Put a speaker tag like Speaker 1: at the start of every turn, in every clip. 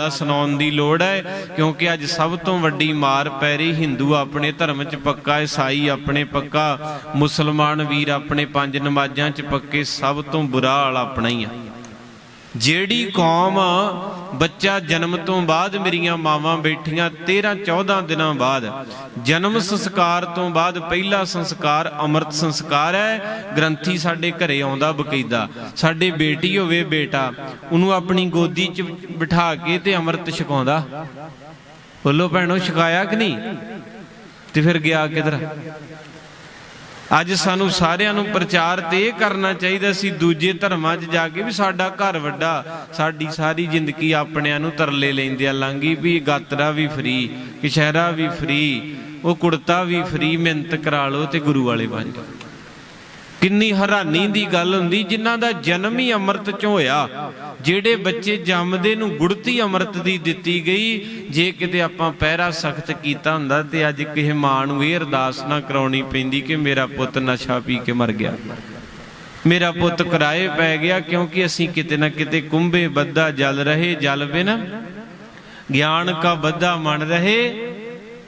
Speaker 1: ਦਾ ਸੁਣਾਉਣ ਦੀ ਲੋੜ ਹੈ, ਕਿਉਂਕਿ ਅੱਜ ਸਭ ਤੋਂ ਵੱਡੀ ਮਾਰ ਪੈ ਰਹੀ ਹਿੰਦੂ ਆਪਣੇ ਧਰਮ 'ਚ ਪੱਕਾ, ਈਸਾਈ ਆਪਣੇ ਪੱਕਾ, ਮੁਸਲਮਾਨ ਵੀਰ ਆਪਣੇ ਪੰਜ ਨਮਾਜ਼ਾਂ 'ਚ ਪੱਕੇ, ਸਭ ਤੋਂ ਬੁਰਾ ਹਾਲ ਆਪਣਾ ਹੀ ਆ। ਜਿਹੜੀ ਕੌਮ ਬੱਚਾ ਜਨਮ ਤੋਂ ਬਾਅਦ ਮੇਰੀਆਂ ਮਾਵਾਂ ਬੈਠੀਆਂ 13 14 ਦਿਨਾਂ ਬਾਅਦ, ਜਨਮ ਸੰਸਕਾਰ ਤੋਂ ਬਾਅਦ ਪਹਿਲਾ ਸੰਸਕਾਰ ਅੰਮ੍ਰਿਤ ਸੰਸਕਾਰ ਹੈ। ਗ੍ਰੰਥੀ ਸਾਡੇ ਘਰੇ ਆਉਂਦਾ ਬਕੀਦਾ, ਸਾਡੇ ਬੇਟੀ ਹੋਵੇ ਬੇਟਾ, ਉਹਨੂੰ ਆਪਣੀ ਗੋਦੀ 'ਚ ਬਿਠਾ ਕੇ ਤੇ ਅੰਮ੍ਰਿਤ ਛਕਾਉਂਦਾ। ਬੋਲੋ ਭੈਣੋ, ਛਕਾਇਆ ਕਿ ਨਹੀਂ? ਤੇ ਫਿਰ ਗਿਆ ਕਿਧਰ? ਅੱਜ ਸਾਨੂੰ ਸਾਰਿਆਂ ਨੂੰ ਪ੍ਰਚਾਰ ਤੇ ਇਹ ਕਰਨਾ ਚਾਹੀਦਾ ਸੀ, ਦੂਜੇ ਧਰਮਾਂ 'ਚ ਜਾ ਕੇ ਵੀ ਸਾਡਾ ਘਰ ਵੱਡਾ, ਸਾਡੀ ਸਾਰੀ ਜ਼ਿੰਦਗੀ ਆਪਣਿਆਂ ਨੂੰ ਤਰਲੇ ਲੈਂਦੇ ਆ ਲਾਂਗੀ ਵੀ ਗਾਤਰਾ ਵੀ ਫਰੀ, ਕਿਸ਼ਹਿਰਾ ਵੀ ਫਰੀ, ਉਹ ਕੁੜਤਾ ਵੀ ਫਰੀ, ਮਿਹਨਤ ਕਰਾ ਲਓ ਤੇ ਗੁਰੂ ਵਾਲੇ ਬਣ ਜਾਓ। ਕਿੰਨੀ ਹੈਰਾਨੀ ਦੀ ਗੱਲ ਹੁੰਦੀ, ਜਿਨ੍ਹਾਂ ਦਾ ਜਨਮ ਹੀ ਅੰਮ੍ਰਿਤ ਚੋਂ ਹੋਇਆ। ਜਿਹੜੇ ਬੱਚੇ ਜੰਮਦੇ ਨੂੰ ਗੁੜਤੀ ਅੰਮ੍ਰਿਤ ਦੀ ਦਿੱਤੀ ਗਈ, ਜੇ ਕਿਤੇ ਆਪਾਂ ਪਹਿਰਾ ਸਖਤ ਕੀਤਾ ਹੁੰਦਾ ਤੇ ਅੱਜ ਕਿਸੇ ਮਾਂ ਨੂੰ ਇਹ ਅਰਦਾਸ ਨਾ ਕਰਾਉਣੀ ਪੈਂਦੀ ਕਿ ਮੇਰਾ ਪੁੱਤ ਨਸ਼ਾ ਪੀ ਕੇ ਮਰ ਗਿਆ। ਮੇਰਾ ਪੁੱਤ ਕਿਰਾਏ ਪੈ ਗਿਆ, ਕਿਉਂਕਿ ਅਸੀਂ ਕਿਤੇ ਨਾ ਕਿਤੇ ਕੁੰਭੇ ਬੱਧਾ ਜਲ ਰਹੇ, ਜਲ ਬਿਨ ਗਿਆਨ ਕਾ ਬੱਧਾ ਮਨ ਰਹੇ।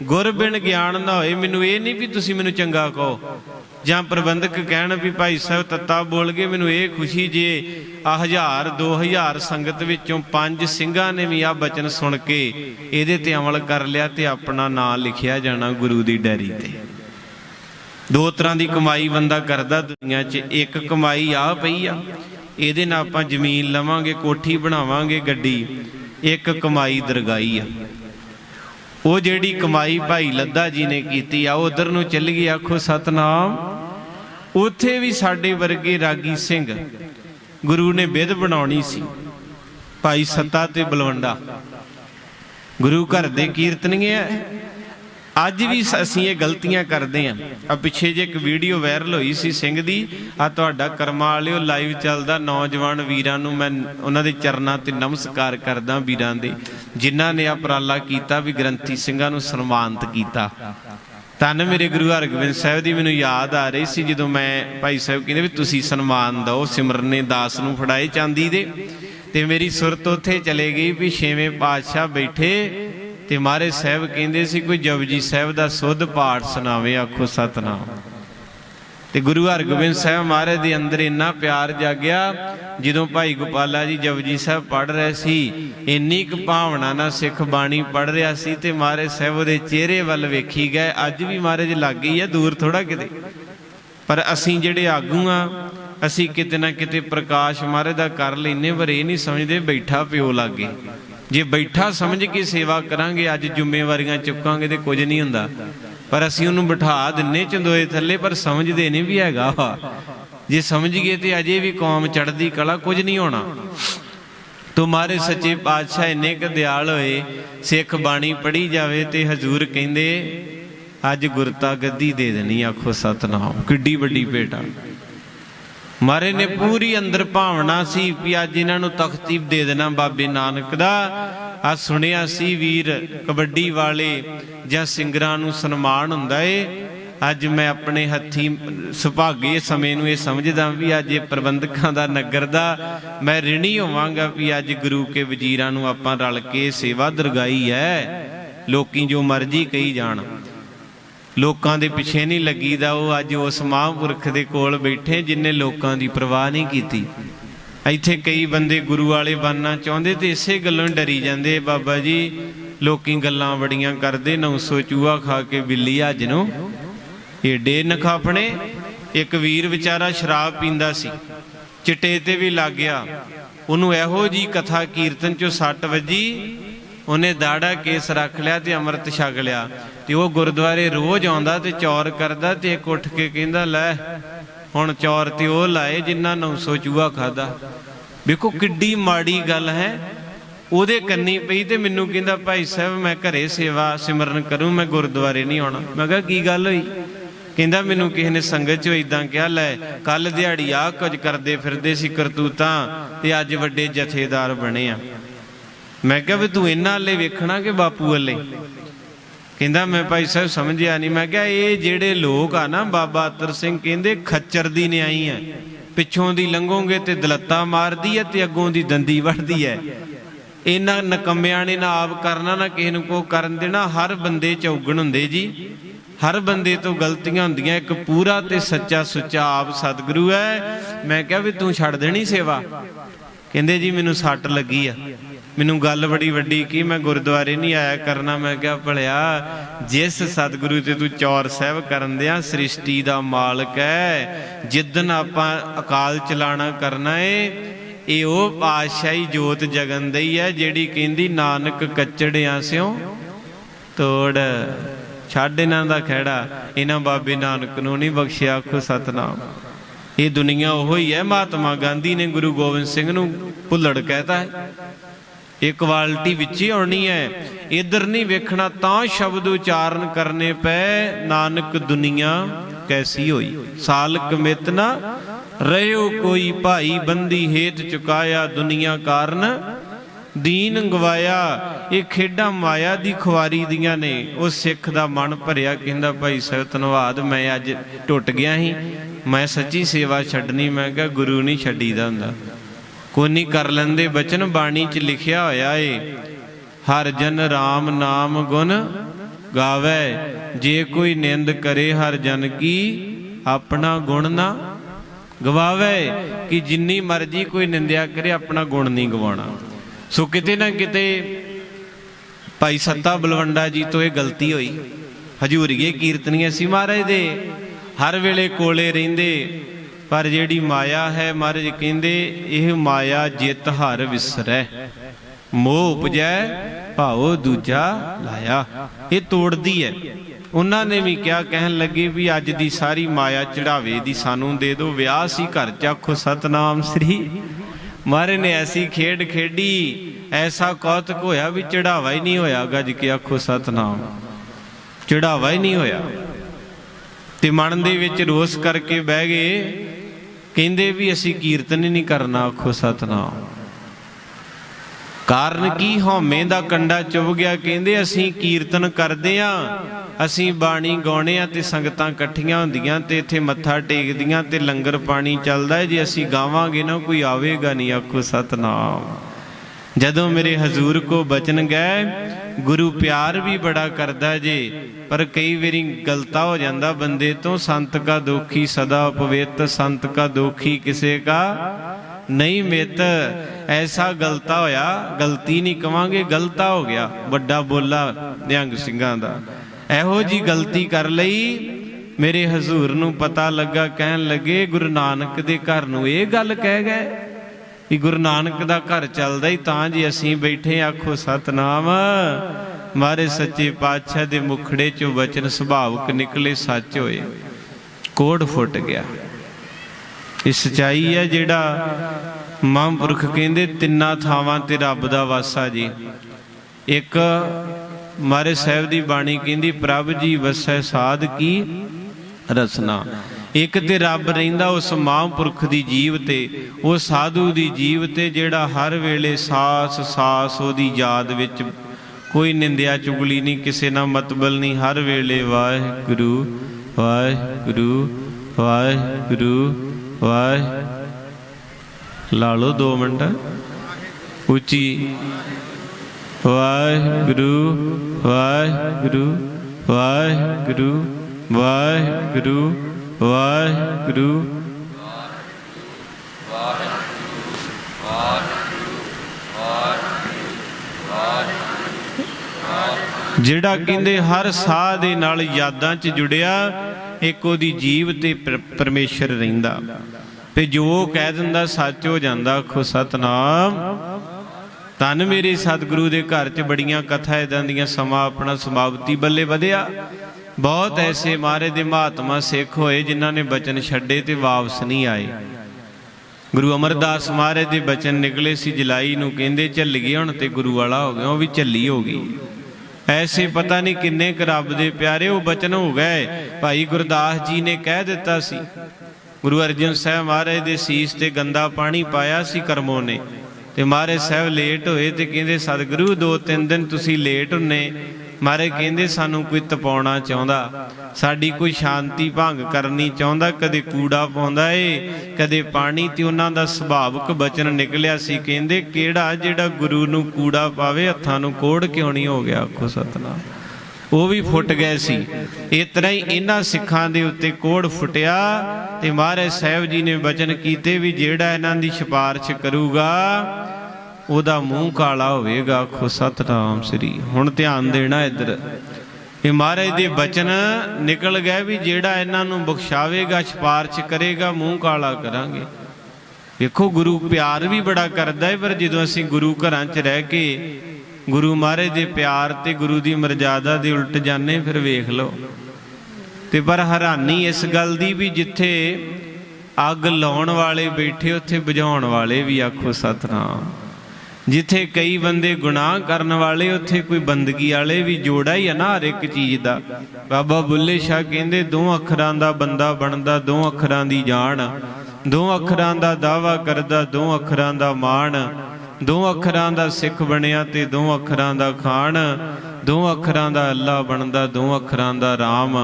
Speaker 1: ਗੁਰ ਬਿਨ ਗਿਆਨ ਨਾ ਹੋਏ, ਮੈਨੂੰ ਇਹ ਨਹੀਂ ਵੀ ਤੁਸੀਂ ਮੈਨੂੰ ਚੰਗਾ ਕਹੋ। ਜਾਂ ਪ੍ਰਬੰਧਕ ਕਹਿਣ ਵੀ ਭਾਈ ਸਾਹਿਬ ਤੱਤਾ ਬੋਲ ਗਏ, ਮੈਨੂੰ ਇਹ ਖੁਸ਼ੀ ਜੇ ਆ ਹਜ਼ਾਰ 2000 ਸੰਗਤ ਵਿੱਚੋਂ ਪੰਜ ਸਿੰਘਾਂ ਨੇ ਵੀ ਆ ਬਚਨ ਸੁਣ ਕੇ ਇਹਦੇ ਤੇ ਅਮਲ ਕਰ ਲਿਆ ਤੇ ਆਪਣਾ ਨਾਂ ਲਿਖਿਆ ਜਾਣਾ ਗੁਰੂ ਦੀ ਡੈਰੀ ਤੇ। ਦੋ ਤਰ੍ਹਾਂ ਦੀ ਕਮਾਈ ਬੰਦਾ ਕਰਦਾ ਦੁਨੀਆ 'ਚ, ਇੱਕ ਕਮਾਈ ਆ ਪਈ ਆ, ਇਹਦੇ ਨਾਲ ਆਪਾਂ ਜ਼ਮੀਨ ਲਵਾਂਗੇ, ਕੋਠੀ ਬਣਾਵਾਂਗੇ, ਗੱਡੀ, ਇੱਕ ਕਮਾਈ ਦਰਗਾਈ ਆ। ਉਹ ਜਿਹੜੀ ਕਮਾਈ ਭਾਈ ਲੱਦਾ ਜੀ ਨੇ ਕੀਤੀ ਆ ਉਧਰ ਨੂੰ ਚੱਲ ਗਈ, ਆਖੋ, ਸਤਨਾਮ। ਉੱਥੇ ਵੀ ਸਾਡੇ ਵਰਗੇ ਰਾਗੀ ਸਿੰਘ ਗੁਰੂ ਨੇ ਵਿਧ ਬਣਾਉਣੀ ਸੀ। ਭਾਈ ਸੱਤਾ ਤੇ ਬਲਵੰਡਾ। ਗੁਰੂ ਘਰ ਦੇ ਕੀਰਤਨੀਏ ਆ। ਅੱਜ ਵੀ ਅਸੀਂ ਇਹ ਗਲਤੀਆਂ ਕਰਦੇ ਆਂ ਆ ਪਿੱਛੇ ਜੇ ਇੱਕ ਵੀਡੀਓ ਵਾਇਰਲ ਹੋਈ ਸੀ ਸਿੰਘ ਦੀ। ਆ ਤੁਹਾਡਾ ਕਰਮਾ ਵਾਲਿਓ ਲਾਈਵ ਚੱਲਦਾ। ਨੌਜਵਾਨ ਵੀਰਾਂ ਨੂੰ ਮੈਂ ਉਹਨਾਂ ਦੇ ਚਰਨਾਂ ਤੇ ਨਮਸਕਾਰ ਕਰਦਾ ਵੀਰਾਂ ਦੇ। ਜਿਨ੍ਹਾਂ ਨੇ ਆ ਉਪਰਾਲਾ ਕੀਤਾ, ਵੀ ਗ੍ਰੰਥੀ ਸਿੰਘਾਂ ਨੂੰ ਸਨਮਾਨਿਤ ਕੀਤਾ। ਤਨ ਮੇਰੇ ਗੁਰੂ ਹਰਗੋਬਿੰਦ ਸਾਹਿਬ ਦੀ ਮੈਨੂੰ ਯਾਦ ਆ ਰਹੀ ਸੀ ਜਦੋਂ ਮੈਂ ਭਾਈ ਸਾਹਿਬ ਕਹਿੰਦੇ ਵੀ ਤੁਸੀਂ ਸਨਮਾਨ ਦਿਓ, ਸਿਮਰਨ ਨੇ ਦਾਸ ਨੂੰ ਫੜਾਏ ਚਾਂਦੀ ਦੇ। ਤੇ ਮੇਰੀ ਸੁਰਤ ਉੱਥੇ ਚਲੇ ਗਈ ਵੀ ਛੇਵੇਂ ਪਾਤਸ਼ਾਹ ਬੈਠੇ। ਤੇ ਮਾਰੇ ਸਾਹਿਬ ਕਹਿੰਦੇ ਸੀ, ਕੋਈ ਜਪਜੀ ਸਾਹਿਬ ਦਾ ਸੁੱਧ ਪਾਠ ਸੁਣਾਵੇ, ਆਖੋ ਸਤਨਾਮ। ਤੇ ਗੁਰੂ ਹਰਗੋਬਿੰਦ ਸਾਹਿਬ ਮਹਾਰਾਜ ਦੇ ਅੰਦਰ ਇੰਨਾ ਪਿਆਰ ਜਾਗਿਆ, ਜਦੋਂ ਭਾਈ ਗੋਪਾਲਾ ਜੀ ਜਪਜੀ ਸਾਹਿਬ ਪੜ੍ਹ ਰਹੇ ਸੀ, ਇੰਨੀ ਕੁ ਭਾਵਨਾ ਨਾਲ ਸਿੱਖ ਬਾਣੀ ਪੜ੍ਹ ਰਿਹਾ ਸੀ ਤੇ ਮਹਾਰਾਜ ਸਾਹਿਬ ਉਹਦੇ ਚਿਹਰੇ ਵੱਲ ਵੇਖੀ ਗਏ। ਅੱਜ ਵੀ ਮਹਾਰਾਜ ਲੱਗ ਗਈ ਆ, ਦੂਰ ਥੋੜਾ ਕਿਤੇ। ਪਰ ਅਸੀਂ ਜਿਹੜੇ ਆਗੂ ਆ, ਅਸੀਂ ਕਿਤੇ ਨਾ ਕਿਤੇ ਪ੍ਰਕਾਸ਼ ਮਹਾਰਾਜ ਦਾ ਕਰ ਲੈਨੇ ਪਰ ਇਹ ਨਹੀਂ ਸਮਝਦੇ ਬੈਠਾ ਪਿਓ ਲਾਗੇ। ਜੇ ਬੈਠਾ ਸਮਝ ਕੇ ਸੇਵਾ ਕਰਾਂਗੇ, ਅੱਜ ਜ਼ਿੰਮੇਵਾਰੀਆਂ ਚੁੱਕਾਂਗੇ ਤੇ ਕੁਝ ਨਹੀਂ ਹੁੰਦਾ। ਪਰ ਅਸੀਂ ਉਹਨੂੰ ਬਿਠਾ ਦਿੰਨੇ ਚੰਦੋਏ ਥੱਲੇ, ਪਰ ਸਮਝਦੇ ਨਹੀਂ ਵੀ ਹੈਗਾ ਜੇ ਸਮਝ ਗਏ ਤੇ ਅਜੇ ਵੀ ਕੌਮ ਚੜਦੀ ਕਲਾ ਕੁਝ ਨਹੀਂ ਹੋਣਾ। ਤੁਮਾਰੇ ਸੱਚੇ ਪਾਤਸ਼ਾਹ, ਇੰਨੇ ਕ ਦਿਆਲ ਹੋਏ, ਸਿੱਖ ਬਾਣੀ ਪੜ੍ਹੀ ਜਾਵੇ ਤੇ ਹਜ਼ੂਰ ਕਹਿੰਦੇ, ਅੱਜ ਗੁਰਤਾ ਗੱਦੀ ਦੇ ਦੇਣੀ, ਆਖੋ ਸਤਨਾਮ। ਕਿੱਡੀ ਵੱਡੀ ਭੇਟਾ ਮਾਰੇ ਨੇ ਪੂਰੀ ਅੰਦਰ ਭਾਵਨਾ ਸੀ ਵੀ ਅੱਜ ਇਹਨਾਂ ਨੂੰ ਤਖਤੀ ਦੇ ਦੇਣਾ ਬਾਬੇ ਨਾਨਕ ਦਾ। ਆ ਸੁਣਿਆ ਸੀ ਵੀਰ ਕਬੱਡੀ ਵਾਲੇ ਜਾਂ ਸਿੰਗਰਾਂ ਨੂੰ ਸਨਮਾਨ ਹੁੰਦਾ ਏ। ਅੱਜ ਮੈਂ ਆਪਣੇ ਹੱਥੀ ਸੁਭਾਗੇ ਸਮੇਂ ਨੂੰ ਇਹ ਸਮਝਦਾ ਵੀ ਅੱਜ ਇਹ ਪ੍ਰਬੰਧਕਾਂ ਦਾ ਨਗਰ ਦਾ ਮੈਂ ਰਿਣੀ ਹੋਵਾਂਗਾ ਵੀ ਅੱਜ ਗੁਰੂ ਕੇ ਵਜ਼ੀਰਾਂ ਨੂੰ ਆਪਾਂ ਰਲ ਕੇ ਸੇਵਾ ਦਰਗਾਈ ਹੈ। ਲੋਕੀ ਜੋ ਮਰਜ਼ੀ ਕਹੀ ਜਾਣ। ਲੋਕਾਂ ਦੇ ਪਿੱਛੇ ਨਹੀਂ ਲੱਗੀਦਾ, ਉਹ ਅੱਜ ਉਸ ਮਹਾਂਪੁਰਖ ਦੇ ਕੋਲ ਬੈਠੇ ਜਿਨਨੇ ਲੋਕਾਂ ਦੀ ਪਰਵਾਹ ਨਹੀਂ ਕੀਤੀ। ਇੱਥੇ ਕਈ ਬੰਦੇ ਗੁਰੂ ਵਾਲੇ ਬਣਨਾ ਚਾਹੁੰਦੇ ਤੇ ਇਸੇ ਗੱਲੋਂ ਡਰੀ ਜਾਂਦੇ, ਬਾਬਾ ਜੀ, ਲੋਕੀ ਗੱਲਾਂ ਬੜੀਆਂ ਕਰਦੇ 900 ਚੂਹਾ ਖਾ ਕੇ ਬਿੱਲੀ ਅੱਜ ਨੂੰ ਏਡੇ ਨਖਾਫਣੇ ਇੱਕ ਵੀਰ ਵਿਚਾਰਾ ਸ਼ਰਾਬ ਪੀਂਦਾ ਸੀ, ਚਿੱਟੇ ਤੇ ਵੀ ਲੱਗ ਗਿਆ। ਉਹਨੂੰ ਇਹੋ ਜੀ ਕਥਾ ਕੀਰਤਨ ਚੋਂ ਸੱਟ ਵੱਜੀ ਉਹਨੇ ਦਾੜਾ ਕੇਸ ਰੱਖ ਲਿਆ ਤੇ ਅੰਮ੍ਰਿਤ ਛਕ ਲਿਆ। ਤੇ ਉਹ ਗੁਰਦੁਆਰੇ ਰੋਜ਼ ਆਉਂਦਾ ਤੇ ਚੌਰ ਕਰਦਾ ਤੇ ਇੱਕ ਉੱਠ ਕੇ ਕਹਿੰਦਾ, ਲੈ, ਹੁਣ ਚੌਰ ਤੇ ਉਹ ਲਾਏ ਜਿੰਨਾ 900 ਚੂਹਾ ਖਾਦਾ। ਵੇਖੋ ਕਿੱਡੀ ਮਾੜੀ ਗੱਲ ਹੈ। ਉਹਦੇ ਕੰਨੀ ਪਈ ਤੇ ਮੈਨੂੰ ਕਹਿੰਦਾ, ਭਾਈ ਸਾਹਿਬ, ਮੈਂ ਘਰੇ ਸੇਵਾ ਸਿਮਰਨ ਕਰੂੰ, ਮੈਂ ਗੁਰਦੁਆਰੇ ਨਹੀਂ ਆਉਣਾ। ਮੈਂ ਕਿਹਾ, ਕੀ ਗੱਲ ਹੋਈ? ਕਹਿੰਦਾ, ਮੈਨੂੰ ਕਿਸੇ ਨੇ ਸੰਗਤ ਚੋਂ ਇਦਾਂ ਕਿਹਾ, ਲੈ ਕੱਲ ਦਿਹਾੜੀ ਆ ਕੁਝ ਕਰਦੇ ਫਿਰਦੇ ਸੀ ਕਰਤੂਤਾਂ ਤੇ ਅੱਜ ਵੱਡੇ ਜਥੇਦਾਰ ਬਣੇ ਆ। ਮੈਂ ਕਿਹਾ ਵੀ ਤੂੰ ਇਹਨਾਂ ਵਾਲੇ ਵੇਖਣਾ ਕਿ ਬਾਪੂ ਵਾਲੇ ਕਹਿੰਦਾ ਮੈਂ ਭਾਈ ਸਾਹਿਬ ਸਮਝਿਆ ਨਹੀਂ। ਮੈਂ ਕਿਹਾ ਇਹ ਜਿਹੜੇ ਲੋਕ ਆ ਨਾ, ਬਾਬਾ ਅਤਰ ਸਿੰਘ ਕਹਿੰਦੇ ਖੱਚਰ ਦੀ ਨਿਆਈ ਆ ਪਿੱਛੋਂ ਦੀ ਲੰਘੋਗੇ ਤੇ ਦਲੱਤਾ ਮਾਰਦੀ ਐ ਤੇ ਅੱਗੋਂ ਦੀ ਦੰਦੀ ਵੜਦੀ ਐ। ਇਹਨਾਂ ਨਕੰਮਿਆਂ ਨੇ ਨਾ ਆਪ ਕਰਨਾ, ਨਾ ਕਿਸੇ ਨੂੰ ਕੋ ਕਰਨ ਦੇਣਾ। ਹਰ ਬੰਦੇ ਚੌਗਣ ਹੁੰਦੇ ਜੀ। ਹਰ ਬੰਦੇ ਤੋਂ ਗਲਤੀਆਂ ਹੁੰਦੀਆਂ। ਇੱਕ ਪੂਰਾ ਤੇ ਸੱਚਾ ਸੁੱਚਾ ਆਪ ਸਤਿਗੁਰੂ ਹੈ ਮੈਂ ਕਿਹਾ ਵੀ ਤੂੰ ਛੱਡ ਦੇਣੀ ਸੇਵਾ। ਕਹਿੰਦੇ ਜੀ ਮੈਨੂੰ ਸੱਟ ਲੱਗੀ ਆ। ਮੈਨੂੰ ਗੱਲ ਬੜੀ ਵੱਡੀ ਕੀ ਮੈਂ ਗੁਰਦੁਆਰੇ ਨਹੀਂ ਆਇਆ ਕਰਨਾ? ਮੈਂ ਕਿਹਾ, ਭਲਿਆ, ਜਿਸ ਸਤਿਗੁਰੂ ਤੇ ਤੂੰ ਚੌਰ ਸਾਹਿਬ ਕਰਨ ਦਿਆਂ, ਸ੍ਰਿਸ਼ਟੀ ਦਾ ਮਾਲਕ ਹੈ ਜਿੱਦਨ ਆਪਾਂ ਅਕਾਲ ਚਲਾਣਾ ਕਰਨਾ ਏ, ਇਹ ਉਹ ਪਾਤਸ਼ਾਹੀ ਜੋਤ ਜਗਨ ਦਈ ਹੈ ਜਿਹੜੀ ਕਹਿੰਦੀ, ਨਾਨਕ ਕੱਚੜਿਆਂ ਸਿਓ ਤੋੜ। ਛੱਡ ਇਹਨਾਂ ਦਾ ਖਹਿੜਾ, ਇਹਨਾਂ ਬਾਬੇ ਨਾਨਕ ਨੂੰ ਨਹੀਂ ਬਖਸ਼ਿਆ ਖੋ ਸਤਨਾਮ। ਇਹ ਦੁਨੀਆ ਉਹ ਹੀ ਹੈ ਮਹਾਤਮਾ ਗਾਂਧੀ ਨੇ ਗੁਰੂ ਗੋਬਿੰਦ ਸਿੰਘ ਨੂੰ ਭੁੱਲੜ ਕਹਿਤਾ। ਹੈ ਇਹ ਕੁਆਲਿਟੀ ਵਿੱਚ ਹੀ ਆਉਣੀ ਹੈ। ਇਧਰ ਨਹੀਂ ਵੇਖਣਾ, ਤਾਂ ਸ਼ਬਦ ਉਚਾਰਨ ਕਰਨੇ ਪੈ। ਨਾਨਕ ਦੁਨੀਆ ਕੈਸੀ ਹੋਈ? ਸਾਲਕ ਮਿਤ ਨਾ ਰਹਿਓ ਕੋਈ ਭਾਈ, ਬੰਦੀ ਹੇਤ ਚੁਕਾਇਆ ਦੁਨੀਆ ਕਾਰਨ। ਦੀਨ ਗਵਾਇਆ, ਇਹ ਖੇਡਾਂ ਮਾਇਆ ਦੀ ਖੁਆਰੀ ਦੀਆਂ ਨੇ। ਉਹ ਸਿੱਖ ਦਾ ਮਨ ਭਰਿਆ, ਕਹਿੰਦਾ, ਭਾਈ ਸਾਹਿਬ ਧੰਨਵਾਦ, ਮੈਂ ਅੱਜ ਟੁੱਟ ਗਿਆ ਸੀ। ਮੈਂ ਸੱਚੀ ਸੇਵਾ ਛੱਡਣੀ, ਮੈਂ ਕਿਹਾ, ਗੁਰੂ ਨਹੀਂ ਛੱਡੀਦਾ ਹੁੰਦਾ। ਕੋਨੀ ਕਰ ਲੈਂਦੇ, ਬਚਨ ਬਾਣੀ ਚ ਲਿਖਿਆ ਹੋਇਆ ਏ। ਹਰ ਜਨ RAM ਨਾਮ ਗੁਣ ਗਾਵੇ, ਜੇ ਕੋਈ ਨਿੰਦ ਕਰੇ ਹਰ ਜਨ ਕੀ ਆਪਣਾ ਗੁਣ ਨਾ ਗਵਾਵੇ। ਕਿ ਜਿੰਨੀ ਮਰਜ਼ੀ ਕੋਈ ਨਿੰਦਿਆ ਕਰੇ, ਆਪਣਾ ਗੁਣ ਨਹੀਂ ਗਵਾਉਣਾ। ਸੋ ਕਿਤੇ ਨਾ ਕਿਤੇ ਭਾਈ ਸੱਤਾ ਬਲਵੰਡਾ ਜੀ ਤੋਂ ਇਹ ਗਲਤੀ ਹੋਈ। ਹਜੂਰੀਏ ਕੀਰਤਨੀਏ ਸੀ ਮਹਾਰਾਜ ਦੇ। ਹਰ ਵੇਲੇ ਕੋਲੇ ਰਹਿੰਦੇ। ਪਰ ਜਿਹੜੀ ਮਾਇਆ ਹੈ ਮਹਾਰਾਜ ਕਹਿੰਦੇ, ਇਹ ਮਾਇਆ ਜਿਤ ਹਰ ਵਿਸਰੈ। ਮੋਹ ਉਪਜੈ, ਭਾਉ ਦੂਜਾ ਲਾਇਆ। ਇਹ ਤੋੜਦੀ ਹੈ। ਉਹਨਾਂ ਨੇ ਵੀ ਕਿਹਾ, ਕਹਿਣ ਲੱਗੇ ਵੀ ਅੱਜ ਦੀ ਸਾਰੀ ਮਾਇਆ ਚੜਾਵੇ ਦੀ ਸਾਨੂੰ ਦੇ ਦਿਓ, ਵਿਆਹ ਸੀ ਘਰ ਚ ਆਖੋ ਸਤਨਾਮ ਸ੍ਰੀ। ਮਾਰੇ ਨੇ ਐਸੀ ਖੇਡ ਖੇਡੀ, ਐਸਾ ਕੌਤਕ ਹੋਇਆ ਵੀ ਚੜਾਵਾ ਹੀ ਨਹੀਂ ਹੋਇਆ, ਗੱਜ ਕੇ ਆਖੋ, ਸਤਨਾਮ। ਚੜਾਵਾ ਹੀ ਨਹੀਂ ਹੋਇਆ। ਤੇ ਮਨ ਦੇ ਵਿੱਚ ਰੋਸ ਕਰਕੇ ਬਹਿ ਗਏ। ਕਹਿੰਦੇ ਵੀ ਅਸੀਂ ਕੀਰਤਨ ਹੀ ਨਹੀਂ ਕਰਨਾ, ਆਖੋ ਸਤਨਾਮ। ਕਾਰਨ ਕੀ ਹਉਮੈ ਦਾ ਕੰਡਾ ਚੁਭ ਗਿਆ? ਕਹਿੰਦੇ ਅਸੀਂ ਕੀਰਤਨ ਕਰਦੇ ਆ, ਅਸੀਂ ਬਾਣੀ ਗਾਉਣੇ ਆ ਤੇ ਸੰਗਤਾਂ ਇਕੱਠੀਆਂ ਹੁੰਦੀਆਂ ਤੇ ਇੱਥੇ ਮੱਥਾ ਟੇਕਦੀਆਂ ਤੇ ਲੰਗਰ ਪਾਣੀ ਚੱਲਦਾ ਜੇ ਅਸੀਂ ਗਾਵਾਂਗੇ ਨਾ, ਕੋਈ ਆਵੇਗਾ ਨਹੀਂ, ਆਖੋ ਸਤਨਾਮ। ਜਦੋਂ ਮੇਰੇ ਹਜ਼ੂਰ ਕੋ ਬਚਨ ਗਏ, ਗੁਰੂ ਪਿਆਰ ਵੀ ਬੜਾ ਕਰਦਾ ਜੇ, ਪਰ ਕਈ ਵਾਰੀ ਗਲਤਾ ਹੋ ਜਾਂਦਾ ਬੰਦੇ ਤੋਂ, ਸੰਤ ਕਾ ਦੋਖੀ ਸਦਾ ਪਵਿੱਤ ਸੰਤ ਕਾ ਦੋਖੀ ਕਿਸੇ ਕਾ ਨਹੀਂ ਮਿੱਤ। ਐਸਾ ਗਲਤਾ ਹੋਇਆ, ਗਲਤੀ ਨਹੀਂ ਕਵਾਂਗੇ, ਗਲਤਾ ਹੋ ਗਿਆ, ਵੱਡਾ ਬੋਲਾ ਨਿਹੰਗ ਸਿੰਘਾਂ ਦਾ। ਇਹੋ ਜੀ ਗਲਤੀ ਕਰ ਲਈ, ਮੇਰੇ ਹਜ਼ੂਰ ਨੂੰ ਪਤਾ ਲੱਗਾ, ਕਹਿਣ ਲੱਗੇ, ਗੁਰੂ ਨਾਨਕ ਦੇ ਘਰ ਨੂੰ ਇਹ ਗੱਲ ਕਹਿ ਗਏ। ਕਿ ਗੁਰੂ ਨਾਨਕ ਦਾ ਘਰ ਚੱਲਦਾ ਹੀ ਤਾਂ ਜੀ ਅਸੀਂ ਬੈਠੇ ਆਖੋ ਸਤਨਾਮ। ਮਾਰੇ ਸੱਚੇ ਪਾਤਸ਼ਾਹ ਦੇ ਮੁਖੜੇ ਚੋਂ ਵਚਨ ਸੁਭਾਵਕ ਨਿਕਲੇ, ਸੱਚ ਹੋਏ। ਕੋੜ ਫੁੱਟ ਗਿਆ। ਇਹ ਸਚਾਈ ਹੈ ਜਿਹੜਾ ਮਹਾਂਪੁਰਖ ਕਹਿੰਦੇ, ਤਿੰਨਾਂ ਥਾਵਾਂ ਤੇ ਰੱਬ ਦਾ ਵਾਸਾ ਜੀ। ਇੱਕ ਮਾਰੇ ਸਾਹਿਬ ਦੀ ਬਾਣੀ ਕਹਿੰਦੀ, ਪ੍ਰਭ ਜੀ ਵਸੈ ਸਾਧ ਕੀ ਰਸਨਾ। ਇੱਕ ਤੇ ਰੱਬ ਰਹਿੰਦਾ ਉਸ ਮਹਾਂਪੁਰਖ ਦੀ ਜੀਵ ਤੇ, ਉਹ ਸਾਧੂ ਦੀ ਜੀਵ ਤੇ, ਜਿਹੜਾ ਹਰ ਵੇਲੇ ਸਾਸ ਸਾਸ ਉਹਦੀ ਯਾਦ ਵਿੱਚ ਕੋਈ ਨਿੰਦਿਆ ਚੁਗਲੀ ਨਹੀਂ, ਕਿਸੇ ਨਾਲ ਮਤਬਲ ਨਹੀਂ, ਹਰ ਵੇਲੇ ਵਾਹਿਗੁਰੂ ਵਾਹਿਗੁਰੂ ਵਾਹਿਗੁਰੂ, ਵਾਹਿ, ਲਾ ਲਓ 2 ਮਿੰਟ। ਉੱਚੀ। ਵਾਹਿਗੁਰੂ ਵਾਹਿਗੁਰੂ ਵਾਹਿਗੁਰੂ ਵਾਹਿਗੁਰੂ ਵਾਹਿਗੁਰੂ। ਜਿਹੜਾ ਕਹਿੰਦੇ ਹਰ ਸਾਹ ਦੇ ਨਾਲ ਯਾਦਾਂ 'ਚ ਜੁੜਿਆ, ਇੱਕ ਉਹਦੀ ਜੀਵ ਤੇ ਪਰ- ਪਰਮੇਸ਼ਰ ਰਹਿੰਦਾ। ਤੇ ਜੋ ਕਹਿ ਦਿੰਦਾ, ਸੱਚ ਹੋ ਜਾਂਦਾ ਖੁ ਸਤਨਾਮ। ਤਨ ਮੇਰੇ ਸਤਿਗੁਰੂ ਦੇ ਘਰ 'ਚ ਬੜੀਆਂ ਕਥਾ ਇਦਾਂ ਦੀਆਂ ਸਮਾਂ ਆਪਣਾ ਸਮਾਪਤੀ ਬੱਲੇ ਵਧਿਆ। ਬਹੁਤ ਐਸੇ ਮਾਰੇ ਦੇ ਮਹਾਤਮਾ ਸਿੱਖ ਹੋਏ ਜਿਨ੍ਹਾਂ ਨੇ ਬਚਨ ਛੱਡੇ ਤੇ ਵਾਪਸ ਨਹੀਂ ਆਏ। ਗੁਰੂ ਅਮਰਦਾਸ ਮਹਾਰਾਜ ਦੇ ਬਚਨ ਨਿਕਲੇ ਸੀ, ਜੁਲਾਈ ਨੂੰ ਕਹਿੰਦੇ ਝੱਲ ਗਏ ਹੁਣ ਤੇ ਗੁਰੂ ਵਾਲਾ ਹੋ ਗਿਆ, ਉਹ ਵੀ ਝੱਲੀ ਹੋ ਗਈ। ਐਸੇ ਪਤਾ ਨਹੀਂ ਕਿੰਨੇ ਕੁ ਰੱਬ ਦੇ ਪਿਆਰੇ ਉਹ ਬਚਨ ਹੋ ਗਏ, ਭਾਈ ਗੁਰਦਾਸ ਜੀ ਨੇ ਕਹਿ ਦਿੱਤਾ ਸੀ। ਗੁਰੂ ਅਰਜਨ ਸਾਹਿਬ ਮਹਾਰਾਜ ਦੇ ਸੀਸ ਤੇ ਗੰਦਾ ਪਾਣੀ ਪਾਇਆ ਸੀ ਕਰਮੋਂ ਨੇ, ਤੇ ਮਹਾਰਾਜ ਸਾਹਿਬ ਲੇਟ ਹੋਏ ਤੇ ਕਹਿੰਦੇ, ਸਤਿਗੁਰੂ, ਦੋ ਤਿੰਨ ਦਿਨ ਤੁਸੀਂ ਲੇਟ ਹੁੰਨੇ ਮਹਾਰਾਜ ਕਹਿੰਦੇ ਸਾਨੂੰ ਕੋਈ ਤਪਾਉਣਾ ਚਾਹੁੰਦਾ। ਸਾਡੀ ਕੋਈ ਸ਼ਾਂਤੀ ਭੰਗ ਕਰਨੀ ਚਾਹੁੰਦਾ। ਕਦੇ ਕੂੜਾ ਪਾਉਂਦਾ ਏ, ਕਦੇ ਪਾਣੀ ਤੇ ਉਹਨਾਂ ਦਾ ਸੁਭਾਵਕ ਬਚਨ ਨਿਕਲਿਆ ਸੀ। ਕਹਿੰਦੇ ਕਿਹੜਾ ਜਿਹੜਾ ਗੁਰੂ ਨੂੰ ਕੂੜਾ ਪਾਵੇ, ਹੱਥਾਂ ਨੂੰ ਕੋੜ ਕਿਉਂ ਨਹੀਂ ਹੋ ਗਿਆ? ਆਖੋ ਸਤਨਾਮ। ਉਹ ਵੀ ਫੁੱਟ ਗਏ ਸੀ। ਇਸ ਤਰ੍ਹਾਂ ਹੀ ਇਹਨਾਂ ਸਿੱਖਾਂ ਦੇ ਉੱਤੇ ਕੋੜ ਫੁੱਟਿਆ ਤੇ ਮਹਾਰਾਜ ਸਾਹਿਬ ਜੀ ਨੇ ਬਚਨ ਕੀਤੇ ਵੀ ਜਿਹੜਾ ਇਹਨਾਂ ਦੀ ਸਿਫਾਰਿਸ਼ ਕਰੂਗਾ ਉਹਦਾ ਮੂੰਹ ਕਾਲਾ ਹੋਵੇਗਾ, ਆਖੋ, ਸਤਨਾਮ ਸ੍ਰੀ। ਹੁਣ ਧਿਆਨ ਦੇਣਾ ਇੱਧਰ। ਇਹ ਮਹਾਰਾਜ ਦੇ ਬਚਨ ਨਿਕਲ ਗਏ ਵੀ ਜਿਹੜਾ ਇਹਨਾਂ ਨੂੰ ਬਖਸ਼ਾਵੇਗਾ, ਸਿਫਾਰਸ਼ ਕਰੇਗਾ, ਮੂੰਹ ਕਾਲਾ ਕਰਾਂਗੇ। ਵੇਖੋ, ਗੁਰੂ ਪਿਆਰ ਵੀ ਬੜਾ ਕਰਦਾ ਹੈ ਪਰ ਜਦੋਂ ਅਸੀਂ ਗੁਰੂ ਘਰਾਂ 'ਚ ਰਹਿ ਕੇ ਗੁਰੂ ਮਹਾਰਾਜ ਦੇ ਪਿਆਰ ਤੇ ਗੁਰੂ ਦੀ ਮਰਜ਼ਾਦਾ ਦੇ ਉਲਟ ਜਾਂਦੇ ਫਿਰ ਵੇਖ ਲਓ। ਤੇ ਪਰ ਹੈਰਾਨੀ ਇਸ ਗੱਲ ਦੀ ਵੀ ਜਿੱਥੇ ਅੱਗ ਲਾਉਣ ਵਾਲੇ ਬੈਠੇ, ਉੱਥੇ ਬੁਝਾਉਣ ਵਾਲੇ ਵੀ, ਆਖੋ, ਸਤਨਾਮ। ਜਿੱਥੇ ਕਈ ਬੰਦੇ ਗੁਨਾਹ ਕਰਨ ਵਾਲੇ ਉੱਥੇ ਕੋਈ ਬੰਦਗੀ ਵਾਲੇ ਵੀ ਜੋੜਾ ਹੀ ਆ ਨਾ ਹਰ ਇੱਕ ਚੀਜ਼ ਦਾ ਬਾਬਾ ਬੁੱਲੇ ਸ਼ਾਹ ਕਹਿੰਦੇ ਦੋ ਅੱਖਰਾਂ ਦਾ ਬੰਦਾ ਬਣਦਾ ਦੋ ਅੱਖਰਾਂ ਦੀ ਜਾਣ ਦੋ ਅੱਖਰਾਂ ਦਾ ਦਾਵਾ ਕਰਦਾ ਦੋ ਅੱਖਰਾਂ ਦਾ ਮਾਣ ਦੋ ਅੱਖਰਾਂ ਦਾ ਸਿੱਖ ਬਣਿਆ ਤੇ ਦੋ ਅੱਖਰਾਂ ਦਾ ਖਾਣ ਦੋ ਅੱਖਰਾਂ ਦਾ ਅੱਲਾ ਬਣਦਾ ਦੋ ਅੱਖਰਾਂ ਦਾ ਰਾਮ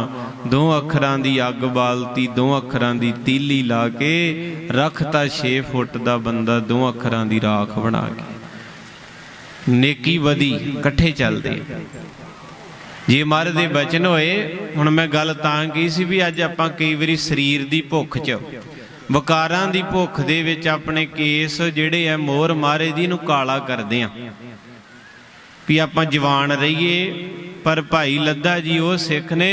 Speaker 1: ਦੋ ਅੱਖਰਾਂ ਦੀ ਅੱਗ ਬਾਲਤੀ ਦੋ ਅੱਖਰਾਂ ਦੀ ਤੀਲੀ ਲਾ ਕੇ ਰੱਖਤਾ 6 ਫੁੱਟ ਦਾ ਬੰਦਾ ਦੋ ਅੱਖਰਾਂ ਦੀ ਰਾਖ ਬਣਾ ਕੇ ਨੇਕੀ ਵਧੀ, ਇਕੱਠੇ ਚੱਲਦੇ। ਜੇ ਮਹਾਰਾਜ ਦੇ ਬਚਨ ਹੋਏ, ਹੁਣ ਮੈਂ ਗੱਲ ਤਾਂ ਕੀ ਸੀ ਵੀ ਅੱਜ ਆਪਾਂ ਕਈ ਵਾਰੀ ਸਰੀਰ ਦੀ ਭੁੱਖ 'ਚ, ਵਕਾਰਾਂ ਦੀ ਭੁੱਖ ਦੇ ਵਿੱਚ ਆਪਣੇ ਕੇਸ ਜਿਹੜੇ ਐ ਮੋਹਰ ਮਾਰੇ ਦੀ ਨੂੰ ਕਾਲਾ ਕਰਦੇ ਆ। ਵੀ ਆਪਾਂ ਜਵਾਨ ਰਹੀਏ, ਪਰ ਭਾਈ ਲੱਦਾ ਜੀ ਉਹ ਸਿੱਖ ਨੇ,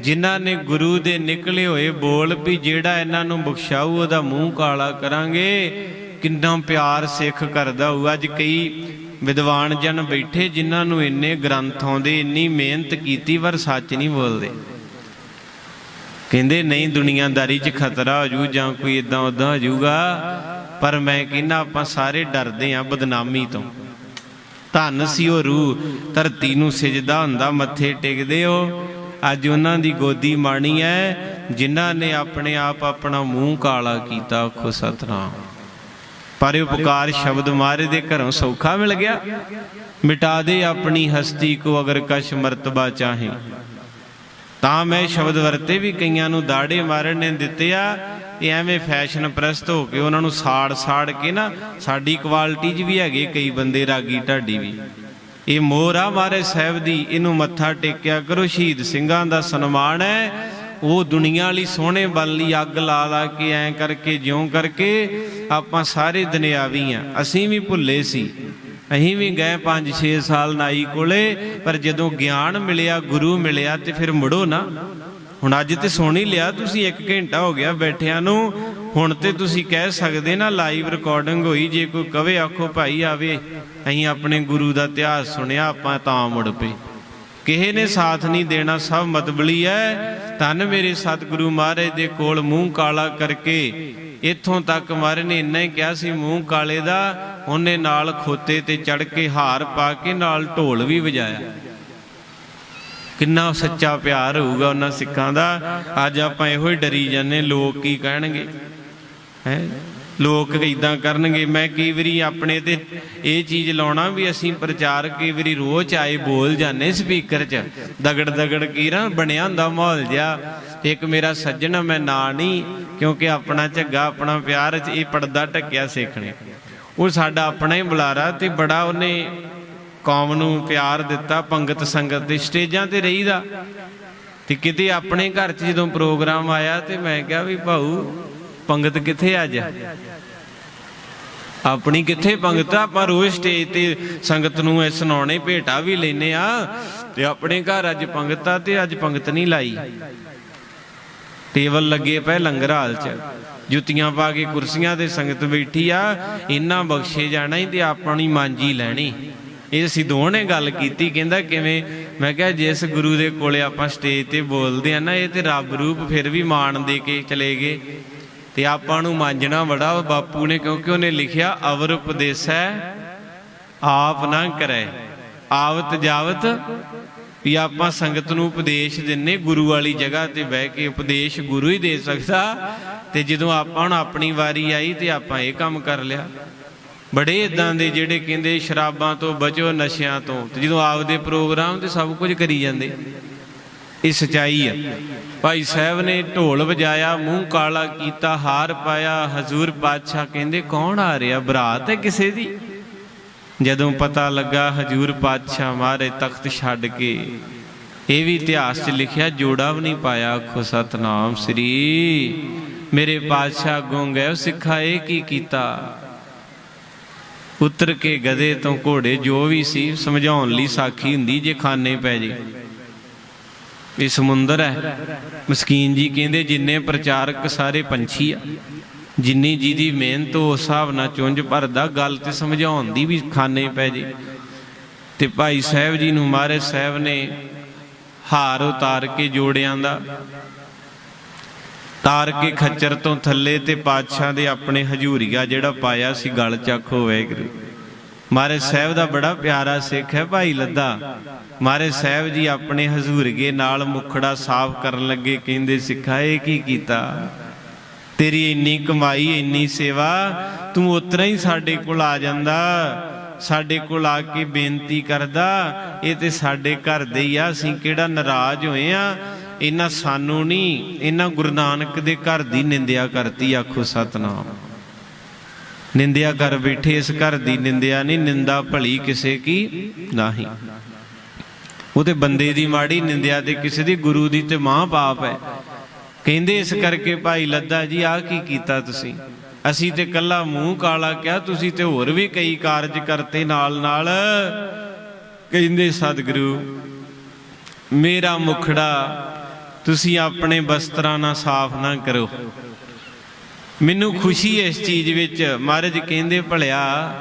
Speaker 1: ਜਿਨ੍ਹਾਂ ਨੇ ਗੁਰੂ ਦੇ ਨਿਕਲੇ ਹੋਏ ਬੋਲ ਵੀ ਜਿਹੜਾ ਇਹਨਾਂ ਨੂੰ ਬਖਸ਼ਾਊ, ਉਹਦਾ ਮੂੰਹ ਕਾਲਾ ਕਰਾਂਗੇ। ਕਿੰਨਾ ਪਿਆਰ ਸਿੱਖ ਕਰਦਾ ਹੋਊ। ਅੱਜ ਕਈ ਵਿਦਵਾਨ ਜਨ ਬੈਠੇ ਜਿਨ੍ਹਾਂ ਨੂੰ ਇੰਨੇ ਗ੍ਰੰਥ ਆਉਂਦੇ, ਇੰਨੀ ਮਿਹਨਤ ਕੀਤੀ, ਪਰ ਸੱਚ ਨਹੀਂ ਬੋਲਦੇ। ਕਹਿੰਦੇ, ਨਹੀਂ, ਦੁਨੀਆਦਾਰੀ 'ਚ ਖਤਰਾ ਹੋ ਜੂ ਜਾਂ ਕੋਈ ਇਦਾਂ ਉਦਾਂ ਹੋ ਜਾਊਗਾ ਪਰ ਮੈਂ ਕਹਿੰਦਾ, ਆਪਾਂ ਸਾਰੇ ਡਰਦੇ ਆਂ ਬਦਨਾਮੀ ਤੋਂ। ਧੰਨ ਸੀ ਉਹ ਰੂਹ, ਧਰਤੀ ਨੂੰ ਸਿਜਦਾ ਹੁੰਦਾ, ਮੱਥੇ ਟੇਕਦੇ ਹੋ ਅੱਜ ਉਹਨਾਂ ਦੀ ਗੋਦੀ ਮਾਣੀ ਐ, ਜਿਨ੍ਹਾਂ ਨੇ ਆਪਣੇ ਆਪ ਆਪਣਾ ਮੂੰਹ ਕਾਲਾ ਕੀਤਾ, ਆਖੋ ਸਤਨਾਮ। ਪਰ ਇਹ ਉਪਕਾਰ ਸ਼ਬਦ ਮਾਰੇ ਦੇ ਘਰੋਂ ਸੌਖਾ ਮਿਲ ਗਿਆ। ਮਿਟਾ ਦੇ ਆਪਣੀ ਹਸਤੀ ਕੋ ਅਗਰ ਕਸ਼ ਮਰਤਬਾ ਚਾਹੇ। ਤਾਂ ਮੈਂ ਸ਼ਬਦ ਵਰਤੇ ਵੀ ਕਈਆਂ ਨੂੰ ਦਾੜੇ ਮਾਰਨ ਨੇ ਦਿੱਤੇ ਆ। ਇਹ ਐਵੇਂ ਫੈਸ਼ਨ ਪ੍ਰਸਤ ਹੋ ਕੇ ਉਹਨਾਂ ਨੂੰ ਸਾੜ ਸਾੜ ਕੇ ਨਾ ਸਾਡੀ ਕੁਆਲਿਟੀ 'ਚ ਵੀ ਹੈਗੇ ਕਈ ਬੰਦੇ ਰਾਗੀ ਢਾਡੀ ਵੀ। ਇਹ ਮੋਹਰ ਆ ਮਹਾਰਾਜ ਸਾਹਿਬ ਦੀ ਇਹਨੂੰ ਮੱਥਾ ਟੇਕਿਆ ਕਰੋ। ਸ਼ਹੀਦ ਸਿੰਘਾਂ ਦਾ ਸਨਮਾਨ ਹੈ। ਉਹ ਦੁਨੀਆ ਲਈ ਸੋਹਣੇ ਬਣ ਲਈ, ਅੱਗ ਲਾ ਲਾ ਕੇ ਐਂ ਕਰਕੇ, ਜਿਉਂ ਕਰਕੇ ਆਪਾਂ ਸਾਰੇ ਦੁਨਿਆਵੀ ਆ। ਅਸੀਂ ਵੀ ਭੁੱਲੇ ਸੀ। ਅਸੀਂ ਵੀ ਗਏ 5-6 ਸਾਲ ਨਾਈ ਕੋਲੇ, ਪਰ ਜਦੋਂ ਗਿਆਨ ਮਿਲਿਆ, ਗੁਰੂ ਮਿਲਿਆ ਤੇ ਫਿਰ ਮੁੜੋ ਨਾ। ਹੁਣ ਅੱਜ ਤੇ ਸੁਣ ਹੀ ਲਿਆ ਤੁਸੀਂ 1 ਘੰਟਾ ਹੋ ਗਿਆ ਬੈਠਿਆਂ ਨੂੰ। ਹੁਣ ਤੇ ਤੁਸੀਂ ਕਹਿ ਸਕਦੇ ਨਾ ਲਾਈਵ ਰਿਕਾਰਡਿੰਗ ਹੋਈ, ਜੇ ਕੋਈ ਕਵੇ, ਆਖੋ ਭਾਈ ਆਵੇ, ਅਸੀਂ ਆਪਣੇ ਗੁਰੂ ਦਾ ਇਤਿਹਾਸ ਸੁਣਿਆ, ਆਪਾਂ ਤਾਂ ਮੁੜ ਪਏ। ਕਿਸੇ ਨੇ ਸਾਥ ਨਹੀਂ ਦੇਣਾ, ਸਭ ਮਤਬਲੀ ਹੈ ਧੰਨ ਮੇਰੇ ਸਤਿਗੁਰੂ ਮਹਾਰਾਜ ਦੇ ਕੋਲ ਮੂੰਹ ਕਾਲਾ ਕਰਕੇ ਇੱਥੋਂ ਤੱਕ ਮਹਾਰਾਜ ਨੇ ਇੰਨਾ ਹੀ ਕਿਹਾ ਸੀ, ਮੂੰਹ ਕਾਲੇ ਦਾ, ਉਹਨੇ ਨਾਲ ਖੋਤੇ ਤੇ ਚੜ ਕੇ ਹਾਰ ਪਾ ਕੇ ਨਾਲ ਢੋਲ ਵੀ ਵਜਾਇਆ। ਕਿੰਨਾ ਸੱਚਾ ਪਿਆਰ ਹੋਊਗਾ ਉਹਨਾਂ ਸਿੱਖਾਂ ਦਾ। ਅੱਜ ਆਪਾਂ ਇਹੋ ਹੀ ਡਰੀ ਜਾਂਦੇ ਲੋਕ ਕੀ ਕਹਿਣਗੇ? ਹੈ? ਲੋਕ ਇਦਾਂ ਕਰਨਗੇ, ਮੈਂ ਕਈ ਵਾਰੀ ਆਪਣੇ ਤੇ ਇਹ ਚੀਜ਼ ਲਾਉਣਾ ਵੀ ਅਸੀਂ ਪ੍ਰਚਾਰ ਕਈ ਵਾਰੀ ਰੋਜ਼ ਆਏ ਬੋਲ ਜਾਂਦੇ ਸਪੀਕਰ 'ਚ ਦਗੜ ਦਗੜ ਕੀ ਨਾ ਬਣਿਆ ਹੁੰਦਾ ਮਾਹੌਲ ਜਿਹਾ, ਤੇ ਇੱਕ ਮੇਰਾ ਸੱਜਣ ਮੈਂ ਨਾ ਨਹੀਂ, ਕਿਉਂਕਿ ਆਪਣਾ ਝੱਗਾ, ਆਪਣਾ ਪਿਆਰ 'ਚ ਇਹ ਪਰਦਾ ਢੱਕਿਆ ਸਿੱਖਣੇ। ਉਹ ਸਾਡਾ ਆਪਣਾ ਹੀ ਬੁਲਾਰਾ ਤੇ ਬੜਾ ਉਹਨੇ ਕੌਮ ਨੂੰ ਪਿਆਰ ਦਿੱਤਾ, ਪੰਗਤ ਸੰਗਤ ਦੇ ਸਟੇਜਾਂ ਤੇ ਰਹੀਦਾ। ਤੇ ਕਿਤੇ ਆਪਣੇ ਘਰ 'ਚ ਜਦੋਂ ਪ੍ਰੋਗਰਾਮ ਆਇਆ ਤੇ ਮੈਂ ਕਿਹਾ ਵੀ ਭਾਊ ਪੰਗਤ ਕਿੱਥੇ ਅੱਜ? ਆਪਣੀ ਕਿੱਥੇ ਪੰਗਤ ਆਪਾਂ ਰੋਜ਼ ਸਟੇਜ ਤੇ ਸੰਗਤ ਨੂੰ ਇਹ ਸੁਣਾਉਣੇ, ਭੇਟਾ ਵੀ ਲੈਨੇ ਆ। ਤੇ ਆਪਣੇ ਘਰ ਅੱਜ ਪੰਗਤ ਤੇ ਅੱਜ ਪੰਗਤ ਨਹੀਂ ਲਾਈ। ਟੇਬਲ ਲੱਗੇ ਪਏ ਲੰਗਰ ਹਾਲ 'ਚ। ਜੁੱਤੀਆਂ ਪਾ ਕੇ ਕੁਰਸੀਆਂ ਤੇ ਸੰਗਤ ਬੈਠੀ ਆ। ਇੰਨਾ ਬਖਸ਼ੇ ਜਾਣਾ ਹੀ ਤੇ ਆਪਣੀ ਮਾਂਜੀ ਲੈਣੀ। ਇਹ ਅਸੀਂ ਦੋਵਾਂ ਨੇ ਗੱਲ ਕੀਤੀ, ਕਹਿੰਦਾ ਕਿਵੇਂ? ਮੈਂ ਕਿਹਾ ਜਿਸ ਗੁਰੂ ਦੇ ਕੋਲੇ ਆਪਾਂ ਸਟੇਜ ਤੇ ਬੋਲਦੇ ਆ ਨਾ, ਇਹ ਤੇ ਰੱਬ ਰੂਪ ਫਿਰ ਵੀ ਮਾਣ ਦੇ ਕੇ ਚਲੇ ਗਏ। ਤੇ ਆਪਾਂ ਨੂੰ ਮਾਂਜਣਾ ਬੜਾ ਬਾਪੂ ਨੇ, ਕਿਉਂਕਿ ਉਹਨੇ ਲਿਖਿਆ, ਅਵਰ ਉਪਦੇਸੈ ਆਪ ਨਾ ਕਰੈ। ਆਵਤ ਜਾਵਤ, ਵੀ ਆਪਾਂ ਸੰਗਤ ਨੂੰ ਉਪਦੇਸ਼ ਦਿੰਨੇ ਗੁਰੂ ਵਾਲੀ ਜਗ੍ਹਾ ਤੇ ਬਹਿ ਕੇ ਉਪਦੇਸ਼ ਗੁਰੂ ਹੀ ਦੇ ਸਕਦਾ। ਤੇ ਜਦੋਂ ਆਪਾਂ ਹੁਣ ਆਪਣੀ ਵਾਰੀ ਆਈ ਤੇ ਆਪਾਂ ਇਹ ਕੰਮ ਕਰ ਲਿਆ। ਬੜੇ ਇਦਾਂ ਦੇ ਜਿਹੜੇ ਕਹਿੰਦੇ ਸ਼ਰਾਬਾਂ ਤੋਂ ਬਚੋ, ਨਸ਼ਿਆਂ ਤੋਂ। ਤੇ ਜਦੋਂ ਆਪਦੇ ਪ੍ਰੋਗਰਾਮ ਤੇ ਸਭ ਕੁਝ ਕਰੀ ਜਾਂਦੇ। ਇਹ ਸਚਾਈ ਆ। ਭਾਈ ਸਾਹਿਬ ਨੇ ਢੋਲ ਵਜਾਇਆ, ਮੂੰਹ ਕਾਲਾ ਕੀਤਾ, ਹਾਰ ਪਾਇਆ। ਹਜ਼ੂਰ ਪਾਤਸ਼ਾਹ ਕਹਿੰਦੇ, ਕੌਣ ਆ ਰਿਹਾ? ਬਰਾਤ ਹੈ ਕਿਸੇ ਦੀ? ਜਦੋਂ ਪਤਾ ਲੱਗਾ, ਹਜ਼ੂਰ ਪਾਤਸ਼ਾਹ ਮਾਰੇ ਤਖਤ ਛੱਡ ਕੇ। ਇਹ ਵੀ ਇਤਿਹਾਸ 'ਚ ਲਿਖਿਆ, ਜੋੜਾ ਵੀ ਨਹੀਂ ਪਾਇਆ, ਆਖੋ, ਸਤਨਾਮ ਸ੍ਰੀ ਮੇਰੇ ਪਾਤਸ਼ਾਹ ਗੁੰਗ ਗਏ ਸਿੱਖਾ, ਇਹ ਕੀ ਕੀਤਾ? ਉਤਰ ਕੇ ਗਧੇ ਤੋਂ ਘੋੜੇ, ਜੋ ਵੀ ਸੀ, ਸਮਝਾਉਣ ਲਈ ਸਾਖੀ ਹੁੰਦੀ, ਜੇ ਖਾਨੇ ਪੈ ਜੇ। ਇਹ ਸਮੁੰਦਰ ਹੈ। ਮਸਕੀਨ ਜੀ ਕਹਿੰਦੇ ਜਿੰਨੇ ਪ੍ਰਚਾਰਕ ਸਾਰੇ ਪੰਛੀ ਆ। ਜਿੰਨੀ ਜੀ ਦੀ ਮਿਹਨਤ ਉਸ ਹਿਸਾਬ ਨਾਲ ਚੁੰਝ ਭਰਦਾ, ਗੱਲ ਤੇ ਸਮਝਾਉਣ ਦੀ ਵੀ ਖਾਨੇ ਪੈ ਜੇ। ਤੇ ਭਾਈ ਸਾਹਿਬ ਜੀ ਨੂੰ ਮਹਾਰਾਜ ਸਾਹਿਬ ਨੇ ਹਾਰ ਉਤਾਰ ਕੇ ਜੋੜਿਆਂ ਦਾ, ਤਾਰ ਕੇ ਖੱਚਰ ਤੋਂ ਥੱਲੇ ਤੇ ਪਾਤਸ਼ਾਹ ਦੇ ਆਪਣੇ ਹਜੂਰੀਆ ਜਿਹੜਾ ਪਾਇਆ ਸੀ, ਗਲ ਚੱਖੋ ਗੁਰੂ ਮਹਾਰਾਜ ਸਾਹਿਬ ਦਾ ਬੜਾ ਪਿਆਰਾ ਸਿੱਖ ਹੈ ਭਾਈ ਲੱਦਾ। ਮਹਾਰਾਜ ਸਾਹਿਬ ਜੀ ਆਪਣੇ ਹਜ਼ੂਰਗੇ ਨਾਲ ਮੁਖੜਾ ਸਾਫ਼ ਕਰਨ ਲੱਗੇ, ਕਹਿੰਦੇ, ਸਿੱਖਾ, ਇਹ ਕੀ ਕੀਤਾ? ਤੇਰੀ ਇੰਨੀ ਕਮਾਈ, ਇੰਨੀ ਸੇਵਾ, ਤੂੰ ਉਤਰਾ ਹੀ ਸਾਡੇ ਕੋਲ ਆ ਜਾਂਦਾ। ਸਾਡੇ ਕੋਲ ਆ ਕੇ ਬੇਨਤੀ ਕਰਦਾ, ਇਹ ਤੇ ਸਾਡੇ ਘਰ ਦੇ ਹੀ ਆ, ਅਸੀਂ ਕਿਹੜਾ ਨਾਰਾਜ਼ ਹੋਏ ਆ? ਇਹਨਾਂ ਸਾਨੂੰ ਨਹੀਂ, ਇਹਨਾਂ ਗੁਰੂ ਨਾਨਕ ਦੇ ਘਰ ਦੀ ਨਿੰਦਿਆ ਕਰਤੀ, ਆਖੋ ਸਤਨਾਮ। ਨਿੰਦਿਆ ਕਰ ਬੈਠੇ, ਇਸ ਘਰ ਦੀ ਨਿੰਦਿਆ ਨਹੀਂ, ਨਿੰਦਾ ਭਲੀ ਕਿਸੇ ਕੀ ਨਹੀਂ। ਉਹ ਤੇ ਬੰਦੇ ਦੀ ਮਾੜੀ ਨਿੰਦਿਆ ਤੇ ਕਿਸੇ ਦੀ ਗੁਰੂ ਦੀ ਤੇ ਮਾਂ ਬਾਪ ਹੈ। ਕਹਿੰਦੇ ਇਸ ਕਰਕੇ ਭਾਈ ਲੱਦਾ ਜੀ, ਆਹ ਕੀ ਕੀਤਾ ਤੁਸੀਂ? ਅਸੀਂ ਤੇ ਕੱਲਾ ਮੂੰਹ ਕਾਲਾ ਕਿਹਾ, ਤੁਸੀਂ ਤੇ ਹੋਰ ਵੀ ਕਈ ਕਾਰਜ ਕਰਤੇ ਨਾਲ ਨਾਲ ਕਹਿੰਦੇ, ਸਤਿਗੁਰੂ, ਮੇਰਾ ਮੁਖੜਾ, ਤੁਸੀਂ ਆਪਣੇ ਬਸਤਰਾਂ ਨਾਲ ਸਾਫ਼ ਨਾ ਕਰੋ। ਮੈਨੂੰ ਖੁਸ਼ੀ ਇਸ ਚੀਜ਼ ਵਿੱਚ। ਮਹਾਰਾਜ ਕਹਿੰਦੇ, ਭਲਿਆ,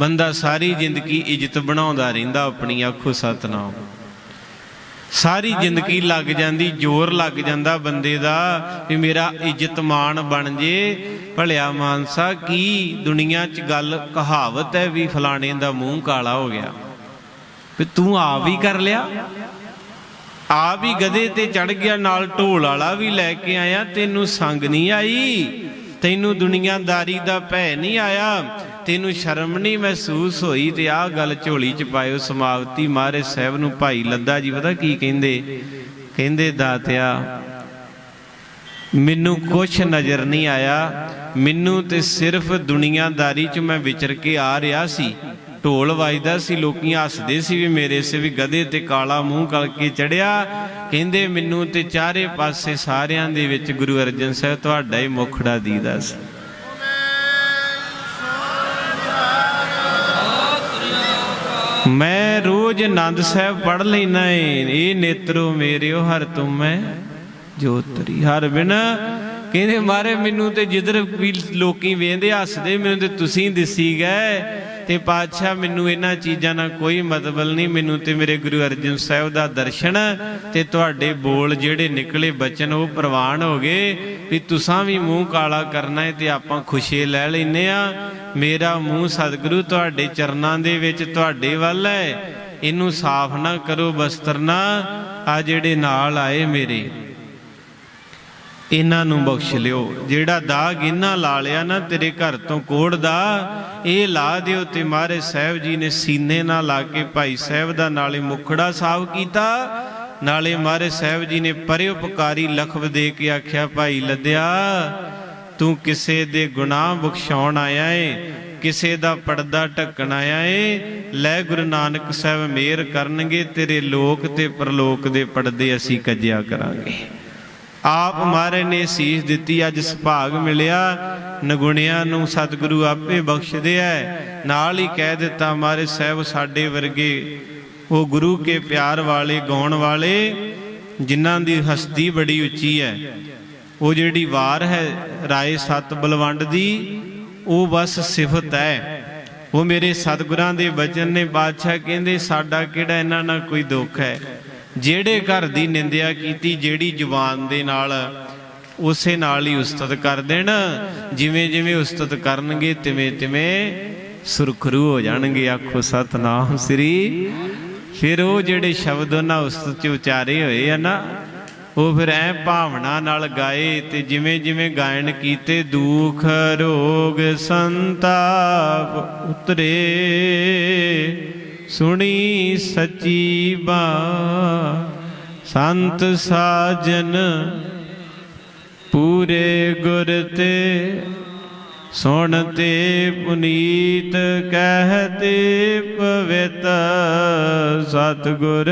Speaker 1: ਬੰਦਾ ਸਾਰੀ ਜ਼ਿੰਦਗੀ ਇੱਜ਼ਤ ਬਣਾਉਂਦਾ ਰਹਿੰਦਾ ਆਪਣੀ ਆਖੋ ਸਤਨਾਮ। ਸਾਰੀ ਜ਼ਿੰਦਗੀ ਲੱਗ ਜਾਂਦੀ, ਜ਼ੋਰ ਲੱਗ ਜਾਂਦਾ ਬੰਦੇ ਦਾ ਵੀ ਮੇਰਾ ਇੱਜ਼ਤ ਮਾਣ ਬਣ ਜੇ। ਭਲਿਆ ਮਾਨਸਾ, ਕੀ ਦੁਨੀਆ 'ਚ ਗੱਲ ਕਹਾਵਤ ਹੈ ਵੀ ਫਲਾਣੇ ਦਾ ਮੂੰਹ ਕਾਲਾ ਹੋ ਗਿਆ? ਵੀ ਤੂੰ ਆਪ ਹੀ ਕਰ ਲਿਆ। ਆਪ ਹੀ ਗਧੇ ਤੇ ਚੜ ਗਿਆ, ਨਾਲ ਢੋਲ ਵਾਲਾ ਵੀ ਲੈ ਕੇ ਆਇਆ, ਤੈਨੂੰ ਸੰਗ ਨਹੀਂ ਆਈ? ਤੈਨੂੰ ਦੁਨੀਆਦਾਰੀ ਦਾ ਭੈ ਨਹੀਂ ਆਇਆ, ਤੈਨੂੰ ਸ਼ਰਮ ਨਹੀਂ ਮਹਿਸੂਸ ਹੋਈ ਤੇ ਆਹ ਗੱਲ ਝੋਲੀ ਚ ਪਾਇਓ ਸਮਾਪਤੀ। ਮਹਾਰਾਜ ਸਾਹਿਬ ਨੂੰ ਭਾਈ ਲੱਦਾ ਜੀ, ਪਤਾ ਕੀ ਕਹਿੰਦੇ? ਕਹਿੰਦੇ ਦਾਤਿਆ, ਮੈਨੂੰ ਕੁਛ ਨਜ਼ਰ ਨਹੀਂ ਆਇਆ, ਮੈਨੂੰ ਤੇ ਸਿਰਫ ਦੁਨੀਆਦਾਰੀ ਚ ਮੈਂ ਵਿਚਰ ਕੇ ਆ ਰਿਹਾ ਸੀ। ਢੋਲ ਵੱਜਦਾ ਸੀ, ਲੋਕੀ ਹੱਸਦੇ ਸੀ ਵੀ ਮੇਰੇ ਸੇ ਵੀ ਗਧੇ ਤੇ ਕਾਲਾ ਮੂੰਹ ਕਰਕੇ ਚੜਿਆ। ਕਹਿੰਦੇ ਮੈਨੂੰ ਤੇ ਚਾਰੇ ਪਾਸੇ ਸਾਰਿਆਂ ਦੇ ਵਿੱਚ ਗੁਰੂ ਅਰਜਨ ਸਾਹਿਬ ਤੁਹਾਡਾ ਹੀ ਮੁਖੜਾ ਦੀਦਾ ਸੀ। ਮੈਂ ਰੋਜ਼ ਆਨੰਦ ਸਾਹਿਬ ਪੜ ਲੈਣਾ ਏ, ਇਹ ਨੇਤਰੋ ਮੇਰਿਓ ਹਰ ਤੁਮੈ ਜੋਤਰੀ। ਹਰ ਬਿਨ ਕਹਿੰਦੇ, ਮਾਰੇ ਮੈਨੂੰ ਤੇ ਜਿੱਧਰ ਵੀ ਲੋਕੀ ਵੇਂਦੇ ਹੱਸਦੇ, ਮੈਨੂੰ ਤੇ ਤੁਸੀਂ ਦਿਸੀ ਗਏ। ਤੇ ਪਾਤਸ਼ਾਹ, ਮੈਨੂੰ ਇਹਨਾਂ ਚੀਜ਼ਾਂ ਨਾਲ ਕੋਈ ਮਤਲਬ ਨਹੀਂ। ਮੈਨੂੰ ਤੇ ਮੇਰੇ ਗੁਰੂ ਅਰਜਨ ਸਾਹਿਬ ਦਾ ਦਰਸ਼ਨ ਤੇ ਤੁਹਾਡੇ ਬੋਲ ਜਿਹੜੇ ਨਿਕਲੇ ਬਚਨ, ਉਹ ਪ੍ਰਵਾਨ ਹੋ ਗਏ ਵੀ ਤੁਸਾਂ ਵੀ ਮੂੰਹ ਕਾਲਾ ਕਰਨਾ ਹੈ ਤੇ ਆਪਾਂ ਖੁਸ਼ੀ ਲੈ ਲੈਨੇ ਆ ਮੇਰਾ ਮੂੰਹ ਸਤਿਗੁਰੂ ਤੁਹਾਡੇ ਚਰਨਾਂ ਦੇ ਵਿੱਚ ਤੁਹਾਡੇ ਵੱਲ ਹੈ। ਇਹਨੂੰ ਸਾਫ਼ ਨਾ ਕਰੋ, ਬਸਤਰ ਨਾ ਆ ਜਿਹੜੇ ਨਾਲ ਆਏ ਮੇਰੇ। ਇਹਨਾਂ ਨੂੰ ਬਖਸ਼ ਲਿਓ। ਜਿਹੜਾ ਦਾਗ ਇਹਨਾਂ ਲਾ ਲਿਆ ਨਾ, ਤੇਰੇ ਘਰ ਤੋਂ ਕੋੜ ਦਾ, ਇਹ ਲਾ ਦਿਓ ਤੇ ਮਹਾਰਾਜ ਸਾਹਿਬ ਜੀ ਨੇ ਸੀਨੇ ਨਾਲ ਲਾ ਕੇ ਭਾਈ ਸਾਹਿਬ ਦਾ ਨਾਲੇ ਮੁਖੜਾ ਸਾਫ਼ ਕੀਤਾ। ਨਾਲੇ ਮਹਾਰਾਜ ਸਾਹਿਬ ਜੀ ਨੇ ਪਰਿਉਪਕਾਰੀ ਲਖਵ ਦੇ ਕੇ ਆਖਿਆ, ਭਾਈ ਲੱਦਿਆ, ਤੂੰ ਕਿਸੇ ਦੇ ਗੁਨਾਹ ਬਖਸ਼ਾਉਣ ਆਇਆ ਏ, ਕਿਸੇ ਦਾ ਪਰਦਾ ਢੱਕਣ ਆਇਆ ਏ। ਲੈ ਗੁਰੂ ਨਾਨਕ ਸਾਹਿਬ ਮੇਰ ਕਰਨਗੇ, ਤੇਰੇ ਲੋਕ ਤੇ ਪਰਲੋਕ ਦੇ ਪਰਦੇ ਅਸੀਂ ਕੱਜਿਆ ਕਰਾਂਗੇ। ਆਪ ਮਾਰੇ ਨੇ ਸੀਸ ਦਿੱਤੀ, ਅੱਜ ਸੁਭਾਗ ਮਿਲਿਆ। ਨਗੁਣਿਆਂ ਨੂੰ ਸਤਿਗੁਰੂ ਆਪੇ ਬਖਸ਼ਦੇ ਐ। ਨਾਲ ਹੀ ਕਹਿ ਦਿੱਤਾ, ਮਾਰੇ ਸਾਹਿਬ ਸਾਡੇ ਵਰਗੇ, ਉਹ ਗੁਰੂ ਕੇ ਪਿਆਰ ਵਾਲੇ, ਗਾਉਣ ਵਾਲੇ, ਜਿਨ੍ਹਾਂ ਦੀ ਹਸਤੀ ਬੜੀ ਉੱਚੀ ਹੈ ਉਹ ਜਿਹੜੀ ਵਾਰ ਹੈ ਰਾਏ ਸਤ ਬਲਵੰਡ ਦੀ, ਉਹ ਬਸ ਸਿਫਤ ਹੈ ਉਹ ਮੇਰੇ ਸਤਿਗੁਰਾਂ ਦੇ ਬਚਨ ਨੇ ਬਾਦਸ਼ਾਹ ਕਹਿੰਦੇ, ਸਾਡਾ ਕਿਹੜਾ ਇਹਨਾਂ ਨਾਲ ਕੋਈ ਦੁੱਖ ਹੈ ਜਿਹੜੇ ਘਰ ਦੀ ਨਿੰਦਿਆ ਕੀਤੀ, ਜਿਹੜੀ ਜ਼ੁਬਾਨ ਦੇ ਨਾਲ ਉਸੇ ਨਾਲ ਹੀ ਉਸਤਤ ਕਰ ਦੇਣ। ਜਿਵੇਂ ਜਿਵੇਂ ਉਸਤਤ ਕਰਨਗੇ, ਤਿਵੇਂ ਤਿਵੇਂ ਸੁਰਖਰੂ ਹੋ ਜਾਣਗੇ। ਆਖੋ, ਸਤਨਾਮ ਸ੍ਰੀ। ਫਿਰ ਉਹ ਜਿਹੜੇ ਸ਼ਬਦ ਉਹਨਾਂ ਉਸਤਤ ਚ ਉਚਾਰੇ ਹੋਏ ਆ ਨਾ, ਉਹ ਫਿਰ ਐ ਭਾਵਨਾ ਨਾਲ ਗਾਏ ਤੇ ਜਿਵੇਂ ਜਿਵੇਂ ਗਾਇਨ ਕੀਤੇ, ਦੁੱਖ, ਰੋਗ, ਸੰਤਾਪ ਉਤਰੇ। ਸੁਣੀ ਸਚੀ ਬਾਤ ਸੰਤ ਸਾਜਨ ਪੂਰੇ ਗੁਰ ਤੇ ਸੁਣਤੇ ਪੁਨੀਤ ਕਹਤੇ ਪਵਿੱਤ ਸਤਿਗੁਰ।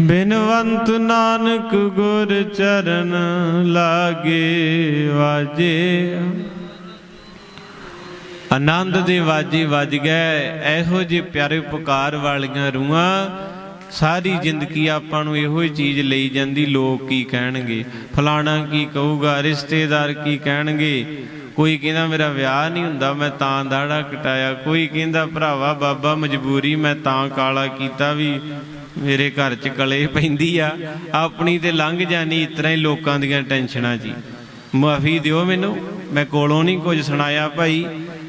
Speaker 1: ਬਿਨਵੰਤ ਨਾਨਕ ਗੁਰ ਚਰਨ ਲਾਗੇ ਵਾਜੇ। ਆਨੰਦ ਦੇ ਵਾਜੇ ਵੱਜ ਗਏ ਇਹੋ ਜਿਹੇ ਪਿਆਰੇ ਪੁਕਾਰ ਵਾਲੀਆਂ ਰੂਹਾਂ ਸਾਰੀ ਜ਼ਿੰਦਗੀ ਆਪਾਂ ਨੂੰ ਇਹੋ ਹੀ ਚੀਜ਼ ਲਈ ਜਾਂਦੀ, ਲੋਕ ਕੀ ਕਹਿਣਗੇ? ਫਲਾਣਾ ਕੀ ਕਹੂਗਾ? ਰਿਸ਼ਤੇਦਾਰ ਕੀ ਕਹਿਣਗੇ? ਕੋਈ ਕਹਿੰਦਾ ਮੇਰਾ ਵਿਆਹ ਨਹੀਂ ਹੁੰਦਾ, ਮੈਂ ਤਾਂ ਦਾੜਾ ਕਟਾਇਆ। ਕੋਈ ਕਹਿੰਦਾ ਭਰਾਵਾ, ਬਾਬਾ ਮਜਬੂਰੀ, ਮੈਂ ਤਾਂ ਕਾਲਾ ਕੀਤਾ ਵੀ ਮੇਰੇ ਘਰ 'ਚ ਕਲੇ ਪੈਂਦੀ ਆ। ਆਪਣੀ ਤੇ ਲੰਘ ਜਾਣੀ ਇਤਨਾ ਹੀ ਲੋਕਾਂ ਦੀਆਂ ਟੈਨਸ਼ਨਾਂ ਜੀ। ਮਾਫੀ ਦਿਓ ਮੈਨੂੰ, ਮੈਂ ਕੋਲੋਂ ਨਹੀਂ ਕੁਝ ਸੁਣਾਇਆ ਭਾਈ।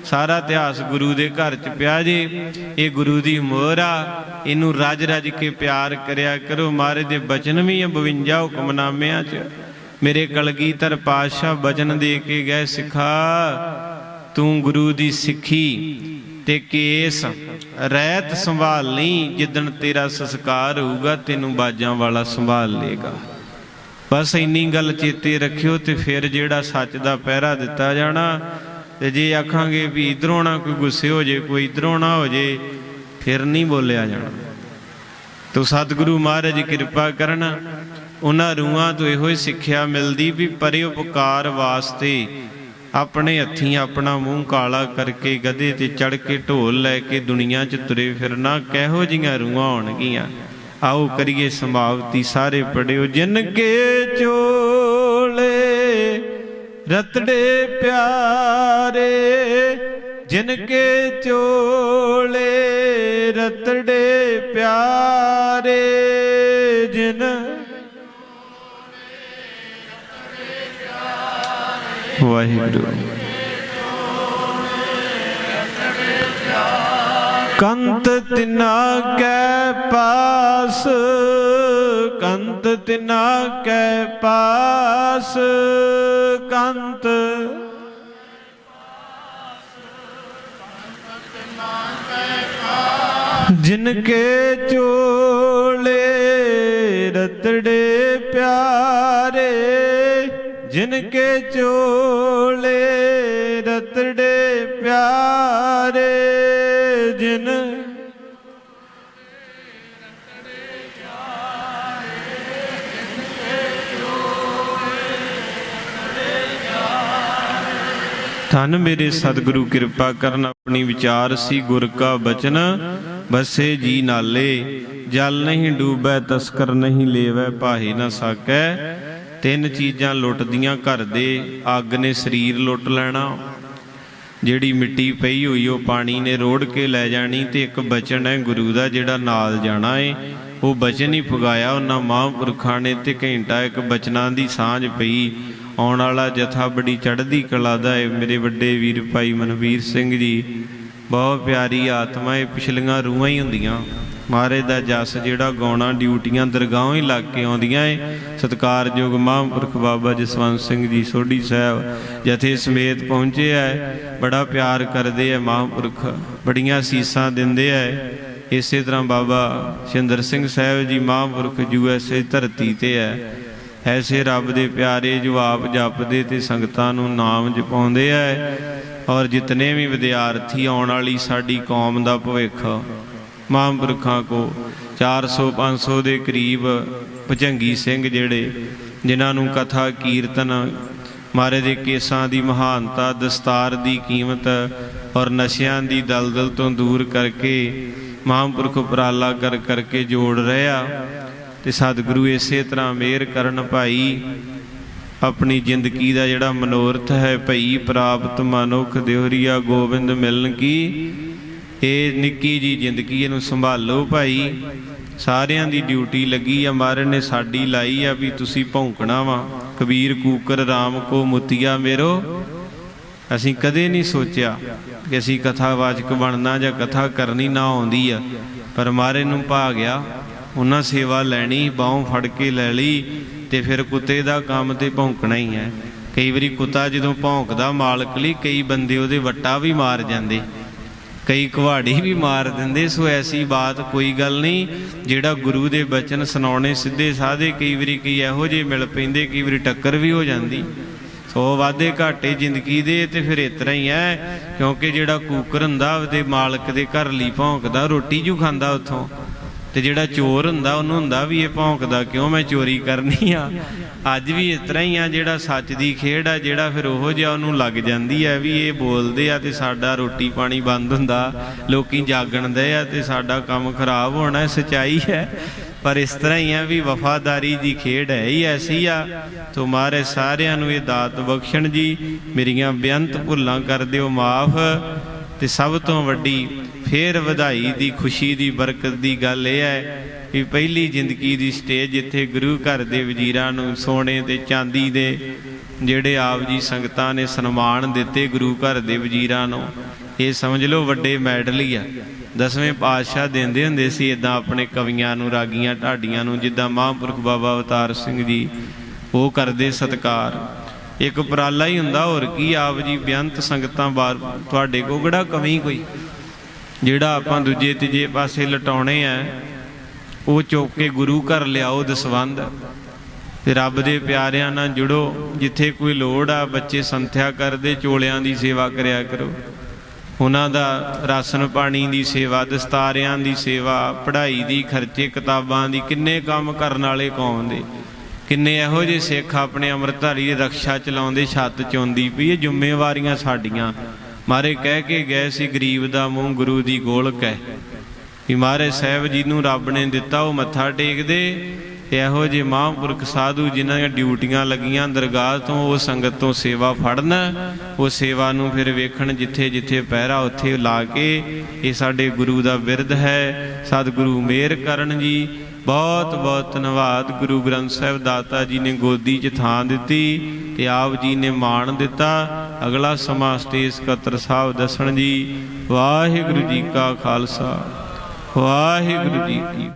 Speaker 1: ਸਾਰਾ ਇਤਿਹਾਸ ਗੁਰੂ ਦੇ ਘਰ 'ਚ ਪਿਆ ਜੇ। ਇਹ ਗੁਰੂ ਦੀ ਮੋਹਰ ਆ। ਇਹਨੂੰ ਰਜ ਰਜ ਕੇ ਪਿਆਰ ਕਰਿਆ ਕਰੋ। ਮਹਾਰਾਜ ਦੇ ਬਚਨ ਵੀ ਆ 52 ਹੁਕਮਨਾਮਿਆਂ 'ਚ। ਮੇਰੇ ਕਲਗੀਧਰ ਪਾਤਸ਼ਾਹ ਬਚਨ ਦੇ ਕੇ ਗਏ, ਸਿਖਾ, ਤੂੰ ਗੁਰੂ ਦੀ ਸਿੱਖੀ ਤੇ ਕੇਸ ਰਹਿਤ ਸੰਭਾਲ ਲਈ। ਜਿੱਦਣ ਤੇਰਾ ਸੰਸਕਾਰ ਹੋਊਗਾ, ਤੈਨੂੰ ਬਾਜਾਂ ਵਾਲਾ ਸੰਭਾਲ ਲੇਗਾ ਬਸ ਇੰਨੀ ਗੱਲ ਚੇਤੇ ਰੱਖਿਓ ਤੇ ਫਿਰ ਜਿਹੜਾ ਸੱਚ ਦਾ ਪਹਿਰਾ ਦਿੱਤਾ ਜਾਣਾ ਤੇ ਜੇ ਆਖਾਂਗੇ ਵੀ ਇਧਰੋਂ ਨਾ ਕੋਈ ਗੁੱਸੇ ਹੋ ਜੇ, ਕੋਈ ਇਧਰੋਂ ਨਾ ਹੋ ਜੇ, ਫਿਰ ਨਹੀਂ ਬੋਲਿਆ ਜਾਣਾ। ਤੋ ਸਤਿਗੁਰੂ ਮਹਾਰਾਜ ਕਿਰਪਾ ਕਰਨ, ਉਹਨਾਂ ਰੂਹਾਂ ਤੋਂ ਇਹੋ ਹੀ ਸਿੱਖਿਆ ਮਿਲਦੀ ਵੀ ਪਰੇ ਵਾਸਤੇ ਆਪਣੇ ਹੱਥੀਂ ਆਪਣਾ ਮੂੰਹ ਕਾਲਾ ਕਰਕੇ ਗਧੇ ਤੇ ਚੜ ਕੇ ਢੋਲ ਲੈ ਕੇ ਦੁਨੀਆ 'ਚ ਤੁਰੇ ਫਿਰਨਾ ਕਿਹੋ ਜੀਆਂ ਰੂਹਾਂ ਹੋਣਗੀਆਂ। ਆਓ ਕਰੀਏ ਸਮਾਪਤੀ, ਸਾਰੇ ਪੜਿਓ ਜਿਨ ਕੇ ਚੋਲੇ ਰਤੜੇ ਪਿਆਰੇ ਜਿਨ ਕੇ ਚੋਲੇ ਰਤੜੇ ਪਿਆਰੇ ਜਿਨ ਵਾਹਿਗੁਰੂ। ਕੰਤ ਤਿਨਾ ਕੈ ਪਾਸ ਕੰਤ ਤਿਨਾ ਕੈ ਪਾਸ ਕੰਤ। ਜਿਨ ਕੇ ਚੋਲੇ ਰਤੜੇ ਪਿਆਰੇ ਜਿਨ ਕੇ ਚੋਲੇ ਰਤੜੇ ਪਿਆਰੇ, ਜਿਨ ਧੰਨ ਮੇਰੇ ਸਤਿਗੁਰੂ, ਕਿਰਪਾ ਕਰਨ ਆਪਣੀ ਵਿਚਾਰ ਸੀ, ਗੁਰ ਕਾ ਬਚਨ ਬਸੇ ਜੀ ਨਾਲੇ। ਜਲ ਨਹੀਂ ਡੂਬੈ, ਤਸਕਰ ਨਹੀਂ ਲੇਵੈ ਪਾਹੇ ਨਾ ਸਾਕੈ। ਤਿੰਨ ਚੀਜ਼ਾਂ ਲੁੱਟਦੀਆਂ ਘਰ ਦੇ, ਅੱਗ ਨੇ ਸਰੀਰ ਲੁੱਟ ਲੈਣਾ। ਜਿਹੜੀ ਮਿੱਟੀ ਪਈ ਹੋਈ, ਉਹ ਪਾਣੀ ਨੇ ਰੋੜ ਕੇ ਲੈ ਜਾਣੀ ਤੇ ਇੱਕ ਬਚਨ ਹੈ, ਗੁਰੂ ਦਾ ਜਿਹੜਾ ਨਾਲ ਜਾਣਾ ਏ। ਉਹ ਬਚਨ ਹੀ ਪੁਗਾਇਆ ਉਹਨਾਂ ਮਹਾਂਪੁਰਖਾਂ ਨੇ ਤੇ ਘੰਟਾ ਇੱਕ ਬਚਨਾਂ ਦੀ ਸਾਂਝ ਪਈ। ਆਉਣ ਵਾਲਾ ਜਥਾ ਬੜੀ ਚੜ੍ਹਦੀ ਕਲਾ ਦਾ ਏ। ਮੇਰੇ ਵੱਡੇ ਵੀਰ ਭਾਈ ਮਨਵੀਰ ਸਿੰਘ ਜੀ, ਬਹੁਤ ਪਿਆਰੀ ਆਤਮਾ ਏ। ਪਿਛਲੀਆਂ ਰੂਹਾਂ ਹੀ ਹੁੰਦੀਆਂ। ਮਹਾਰਾਜ ਦਾ ਜਸ ਜਿਹੜਾ ਗਾਉਣਾ, ਡਿਊਟੀਆਂ, ਦਰਗਾਹੋਂ ਹੀ ਲੱਗ ਕੇ ਆਉਂਦੀਆਂ ਏ। ਸਤਿਕਾਰਯੋਗ ਮਹਾਂਪੁਰਖ ਬਾਬਾ ਜਸਵੰਤ ਸਿੰਘ ਜੀ ਸੋਢੀ ਸਾਹਿਬ ਜਥੇ ਸਮੇਤ ਪਹੁੰਚੇ ਐ ਬੜਾ ਪਿਆਰ ਕਰਦੇ ਐ ਮਹਾਂਪੁਰਖ। ਬੜੀਆਂ ਸੀਸਾਂ ਦਿੰਦੇ ਐ ਇਸੇ ਤਰ੍ਹਾਂ ਬਾਬਾ ਸ਼ਿੰਦਰ ਸਿੰਘ ਸਾਹਿਬ ਜੀ ਮਹਾਂਪੁਰਖ ਯੂਐਸਏ ਧਰਤੀ ਤੇ ਐ ਐਸੇ ਰੱਬ ਦੇ ਪਿਆਰੇ ਜੋ ਆਪ ਜਪਦੇ ਤੇ ਸੰਗਤਾਂ ਨੂੰ ਨਾਮ ਜਪਾਉਂਦੇ ਐ। ਔਰ ਜਿਤਨੇ ਵੀ ਵਿਦਿਆਰਥੀ ਆਉਣ ਵਾਲੀ ਸਾਡੀ ਕੌਮ ਦਾ ਭਵਿੱਖ, ਮਹਾਂਪੁਰਖਾਂ ਕੋ 400 500 ਦੇ ਕਰੀਬ ਭਜੰਗੀ ਸਿੰਘ ਜਿਹੜੇ, ਜਿਨ੍ਹਾਂ ਨੂੰ ਕਥਾ, ਕੀਰਤਨ, ਮਾਰੇ ਦੇ ਕੇਸਾਂ ਦੀ ਮਹਾਨਤਾ, ਦਸਤਾਰ ਦੀ ਕੀਮਤ ਔਰ ਨਸ਼ਿਆਂ ਦੀ ਦਲਦਲ ਤੋਂ ਦੂਰ ਕਰਕੇ ਮਹਾਂਪੁਰਖ ਉਪਰਾਲਾ ਕਰ ਕਰਕੇ ਜੋੜ ਰਿਹਾ ਤੇ ਸਤਿਗੁਰੂ ਇਸੇ ਤਰ੍ਹਾਂ ਮਿਹਰ ਕਰਨ ਭਾਈ। ਆਪਣੀ ਜ਼ਿੰਦਗੀ ਦਾ ਜਿਹੜਾ ਮਨੋਰਥ ਹੈ ਭਈ, ਪ੍ਰਾਪਤ ਮਨੁੱਖ ਦਿਹਰੀਆ ਗੋਬਿੰਦ ਮਿਲਣ ਕੀ? ਇਹ ਨਿੱਕੀ ਜੀ ਜ਼ਿੰਦਗੀ ਇਹਨੂੰ ਸੰਭਾਲੋ ਭਾਈ। ਸਾਰਿਆਂ ਦੀ ਡਿਊਟੀ ਲੱਗੀ ਆ, ਮਹਾਰਾਜ ਨੇ ਸਾਡੀ ਲਾਈ ਆ ਵੀ ਤੁਸੀਂ ਭੌਂਕਣਾ ਵਾ। ਕਬੀਰ ਕੂਕਰ RAM ਕੋ ਮੁਤੀਆ ਮੇਰੋ। ਅਸੀਂ ਕਦੇ ਨਹੀਂ ਸੋਚਿਆ ਕਿ ਅਸੀਂ ਕਥਾਵਾਚਕ ਬਣਨਾ ਜਾਂ ਕਥਾ ਕਰਨੀ ਨਾ ਆਉਂਦੀ ਆ। ਪਰ ਮਹਾਰਾਜ ਨੂੰ ਭਾ ਗਿਆ ਉਹਨਾਂ ਸੇਵਾ ਲੈਣੀ, ਬਾਹੋਂ ਫੜ ਕੇ ਲੈ ਲਈ ਤੇ ਫਿਰ ਕੁੱਤੇ ਦਾ ਕੰਮ ਤੇ ਭੌਂਕਣਾ ਹੀ ਹੈ। ਕਈ ਵਾਰੀ ਕੁੱਤਾ ਜਦੋਂ ਭੌਂਕਦਾ ਮਾਲਕ ਲਈ, ਕਈ ਬੰਦੇ ਉਹਦੇ ਵੱਟਾ ਵੀ ਮਾਰ ਜਾਂਦੇ। ਕਈ ਕੁਹਾੜੀ ਵੀ ਮਾਰ ਦਿੰਦੇ, ਸੋ ਐਸੀ ਬਾਤ ਕੋਈ ਗੱਲ ਨਹੀਂ, ਜਿਹੜਾ ਗੁਰੂ ਦੇ ਬਚਨ ਸੁਣਾਉਣੇ ਸਿੱਧੇ ਸਾਦੇ ਕਈ ਵਾਰੀ ਕਈ ਇਹੋ ਜਿਹੇ ਮਿਲ ਪੈਂਦੇ, ਕਈ ਵਾਰੀ ਟੱਕਰ ਵੀ ਹੋ ਜਾਂਦੀ। ਸੋ ਵਾਦੇ ਘਾਟੇ ਜ਼ਿੰਦਗੀ ਦੇ ਤੇ ਫਿਰ ਇਤਰਾ ਹੀ ਹੈ, ਕਿਉਂਕਿ ਜਿਹੜਾ ਕੂਕਰ ਹੁੰਦਾ, ਉਹਦੇ ਮਾਲਕ ਦੇ ਘਰ ਲਈ ਭੌਂਕਦਾ, ਰੋਟੀ ਜੂ ਖਾਂਦਾ ਉੱਥੋਂ। ਤੇ ਜਿਹੜਾ ਚੋਰ ਹੁੰਦਾ, ਉਹਨੂੰ ਹੁੰਦਾ ਵੀ ਇਹ ਭੌਂਕਦਾ ਕਿਉਂ ਮੈਂ ਚੋਰੀ ਕਰਨੀ ਆ? ਅੱਜ ਵੀ ਇਸ ਤਰ੍ਹਾਂ ਹੀ ਆ, ਜਿਹੜਾ ਸੱਚ ਦੀ ਖੇਡ ਆ, ਜਿਹੜਾ ਫਿਰ ਉਹੋ ਜਿਹਾ ਉਹਨੂੰ ਲੱਗ ਜਾਂਦੀ ਆ ਵੀ ਇਹ ਬੋਲਦੇ ਆ ਤੇ ਸਾਡਾ ਰੋਟੀ ਪਾਣੀ ਬੰਦ ਹੁੰਦਾ, ਲੋਕੀ ਜਾਗਣ ਦੇ ਆ ਤੇ ਸਾਡਾ ਕੰਮ ਖਰਾਬ ਹੋਣਾ ਸਚਾਈ ਹੈ। ਪਰ ਇਸ ਤਰ੍ਹਾਂ ਹੀ ਆ ਵੀ ਵਫਾਦਾਰੀ ਦੀ ਖੇਡ ਹੈ ਹੀ ਐਸੀ ਆ। ਤੋ ਮਾਰੇ ਸਾਰਿਆਂ ਨੂੰ ਇਹ ਦਾਤ ਬਖਸ਼ਣ ਜੀ, ਮੇਰੀਆਂ ਬੇਅੰਤ ਭੁੱਲਾਂ ਕਰ ਦਿਓ ਮਾਫ। ਤੇ ਸਭ ਤੋਂ ਵੱਡੀ ਫੇਰ ਵਧਾਈ ਦੀ ਖੁਸ਼ੀ ਦੀ ਬਰਕਤ ਦੀ ਗੱਲ ਇਹ ਹੈ ਕਿ ਪਹਿਲੀ ਜ਼ਿੰਦਗੀ ਦੀ ਸਟੇਜ ਜਿੱਥੇ ਗੁਰੂ ਘਰ ਦੇ ਵਜ਼ੀਰਾਂ ਨੂੰ ਸੋਨੇ ਤੇ ਚਾਂਦੀ ਦੇ ਜਿਹੜੇ ਆਪ ਜੀ ਸੰਗਤਾਂ ਨੇ ਸਨਮਾਨ ਦਿੱਤੇ ਗੁਰੂ ਘਰ ਦੇ ਵਜ਼ੀਰਾਂ ਨੂੰ, ਇਹ ਸਮਝ ਲਓ ਵੱਡੇ ਮੈਡਲ ਹੀ ਆ। ਦਸਵੇਂ ਪਾਤਸ਼ਾਹ ਦਿੰਦੇ ਹੁੰਦੇ ਸੀ ਇਦਾਂ ਆਪਣੇ ਕਵੀਆਂ ਨੂੰ, ਰਾਗੀਆਂ ਢਾਡੀਆਂ ਨੂੰ, ਜਿੱਦਾਂ ਮਹਾਂਪੁਰਖ ਬਾਬਾ ਅਵਤਾਰ ਸਿੰਘ ਜੀ, ਉਹ ਕਰਦੇ ਸਤਕਾਰ। ਇੱਕ ਉਪਰਾਲਾ ਹੀ ਹੁੰਦਾ, ਹੋਰ ਕੀ ਆਪ ਜੀ ਬੇਅੰਤ ਸੰਗਤਾਂ ਬਾਰ ਤੁਹਾਡੇ ਕੋ ਕਿਹੜਾ ਕਮੀ ਕੋਈ? ਜਿਹੜਾ ਆਪਾਂ ਦੂਜੇ ਤੀਜੇ ਪਾਸੇ ਲਟਾਉਣੇ ਆ, ਉਹ ਚੁੱਕ ਕੇ ਗੁਰੂ ਘਰ ਲਿਆਓ ਦਸਵੰਦ ਤੇ ਰੱਬ ਦੇ ਪਿਆਰਿਆਂ ਨਾਲ ਜੁੜੋ, ਜਿੱਥੇ ਕੋਈ ਲੋੜ ਆ, ਬੱਚੇ ਸੰਥਿਆ ਕਰਦੇ, ਚੋਲਿਆਂ ਦੀ ਸੇਵਾ ਕਰਿਆ ਕਰੋ। ਉਹਨਾਂ ਦਾ ਰਾਸ਼ਨ ਪਾਣੀ ਦੀ ਸੇਵਾ, ਦਸਤਾਰਿਆਂ ਦੀ ਸੇਵਾ, ਪੜ੍ਹਾਈ ਦੀ ਖਰਚੇ, ਕਿਤਾਬਾਂ ਦੀ, ਕਿੰਨੇ ਕੰਮ ਕਰਨ ਵਾਲੇ ਕੌਮ ਦੇ। ਕਿੰਨੇ ਇਹੋ ਜਿਹੇ ਸਿੱਖ ਆਪਣੇ ਅੰਮ੍ਰਿਤਧਾਰੀ ਦੀ ਰਕਸ਼ਾ ਚਲਾਉਂਦੇ, ਛੱਤ ਚੋਂਦੀ ਪਈ ਇਹ ਜ਼ਿੰਮੇਵਾਰੀਆਂ ਸਾਡੀਆਂ। ਮਾਰੇ ਕਹਿ ਕੇ ਗਏ ਸੀ, ਗਰੀਬ ਦਾ ਮੂੰਹ ਗੁਰੂ ਦੀ ਗੋਲਕ ਹੈ। ਵੀ ਮਹਾਰਾਜ ਸਾਹਿਬ ਜੀ ਨੂੰ ਰੱਬ ਨੇ ਦਿੱਤਾ, ਉਹ ਮੱਥਾ ਟੇਕਦੇ। ਤੇ ਇਹੋ ਜਿਹੇ ਮਹਾਂਪੁਰਖ ਸਾਧੂ ਜਿਨ੍ਹਾਂ ਦੀਆਂ ਡਿਊਟੀਆਂ ਲੱਗੀਆਂ ਦਰਗਾਹ ਤੋਂ, ਉਹ ਸੰਗਤ ਤੋਂ ਸੇਵਾ ਫੜਨ। ਉਹ ਸੇਵਾ ਨੂੰ ਫਿਰ ਵੇਖਣ ਜਿੱਥੇ ਜਿੱਥੇ ਪਹਿਰਾ ਉੱਥੇ ਲਾ ਕੇ, ਇਹ ਸਾਡੇ ਗੁਰੂ ਦਾ ਬਿਰਧ ਹੈ। ਸਤਿਗੁਰੂ ਮੇਰ ਕਰਨ ਜੀ ਬਹੁਤ ਬਹੁਤ ਧੰਨਵਾਦ ਗੁਰੂ ਗ੍ਰੰਥ ਸਾਹਿਬ ਦਾਤਾ ਜੀ ਨੇ ਗੋਦੀ 'ਚ ਥਾਂ ਦਿੱਤੀ ਤੇ ਆਪ ਜੀ ਨੇ ਮਾਣ ਦਿੱਤਾ। ਅਗਲਾ ਸਮਾਂ ਸਟੇਜ ਸਕੱਤਰ ਸਾਹਿਬ ਦੱਸਣ ਜੀ। ਵਾਹਿਗੁਰੂ ਜੀ ਕਾ ਖਾਲਸਾ। ਵਾਹਿਗੁਰੂ ਜੀ ਕੀ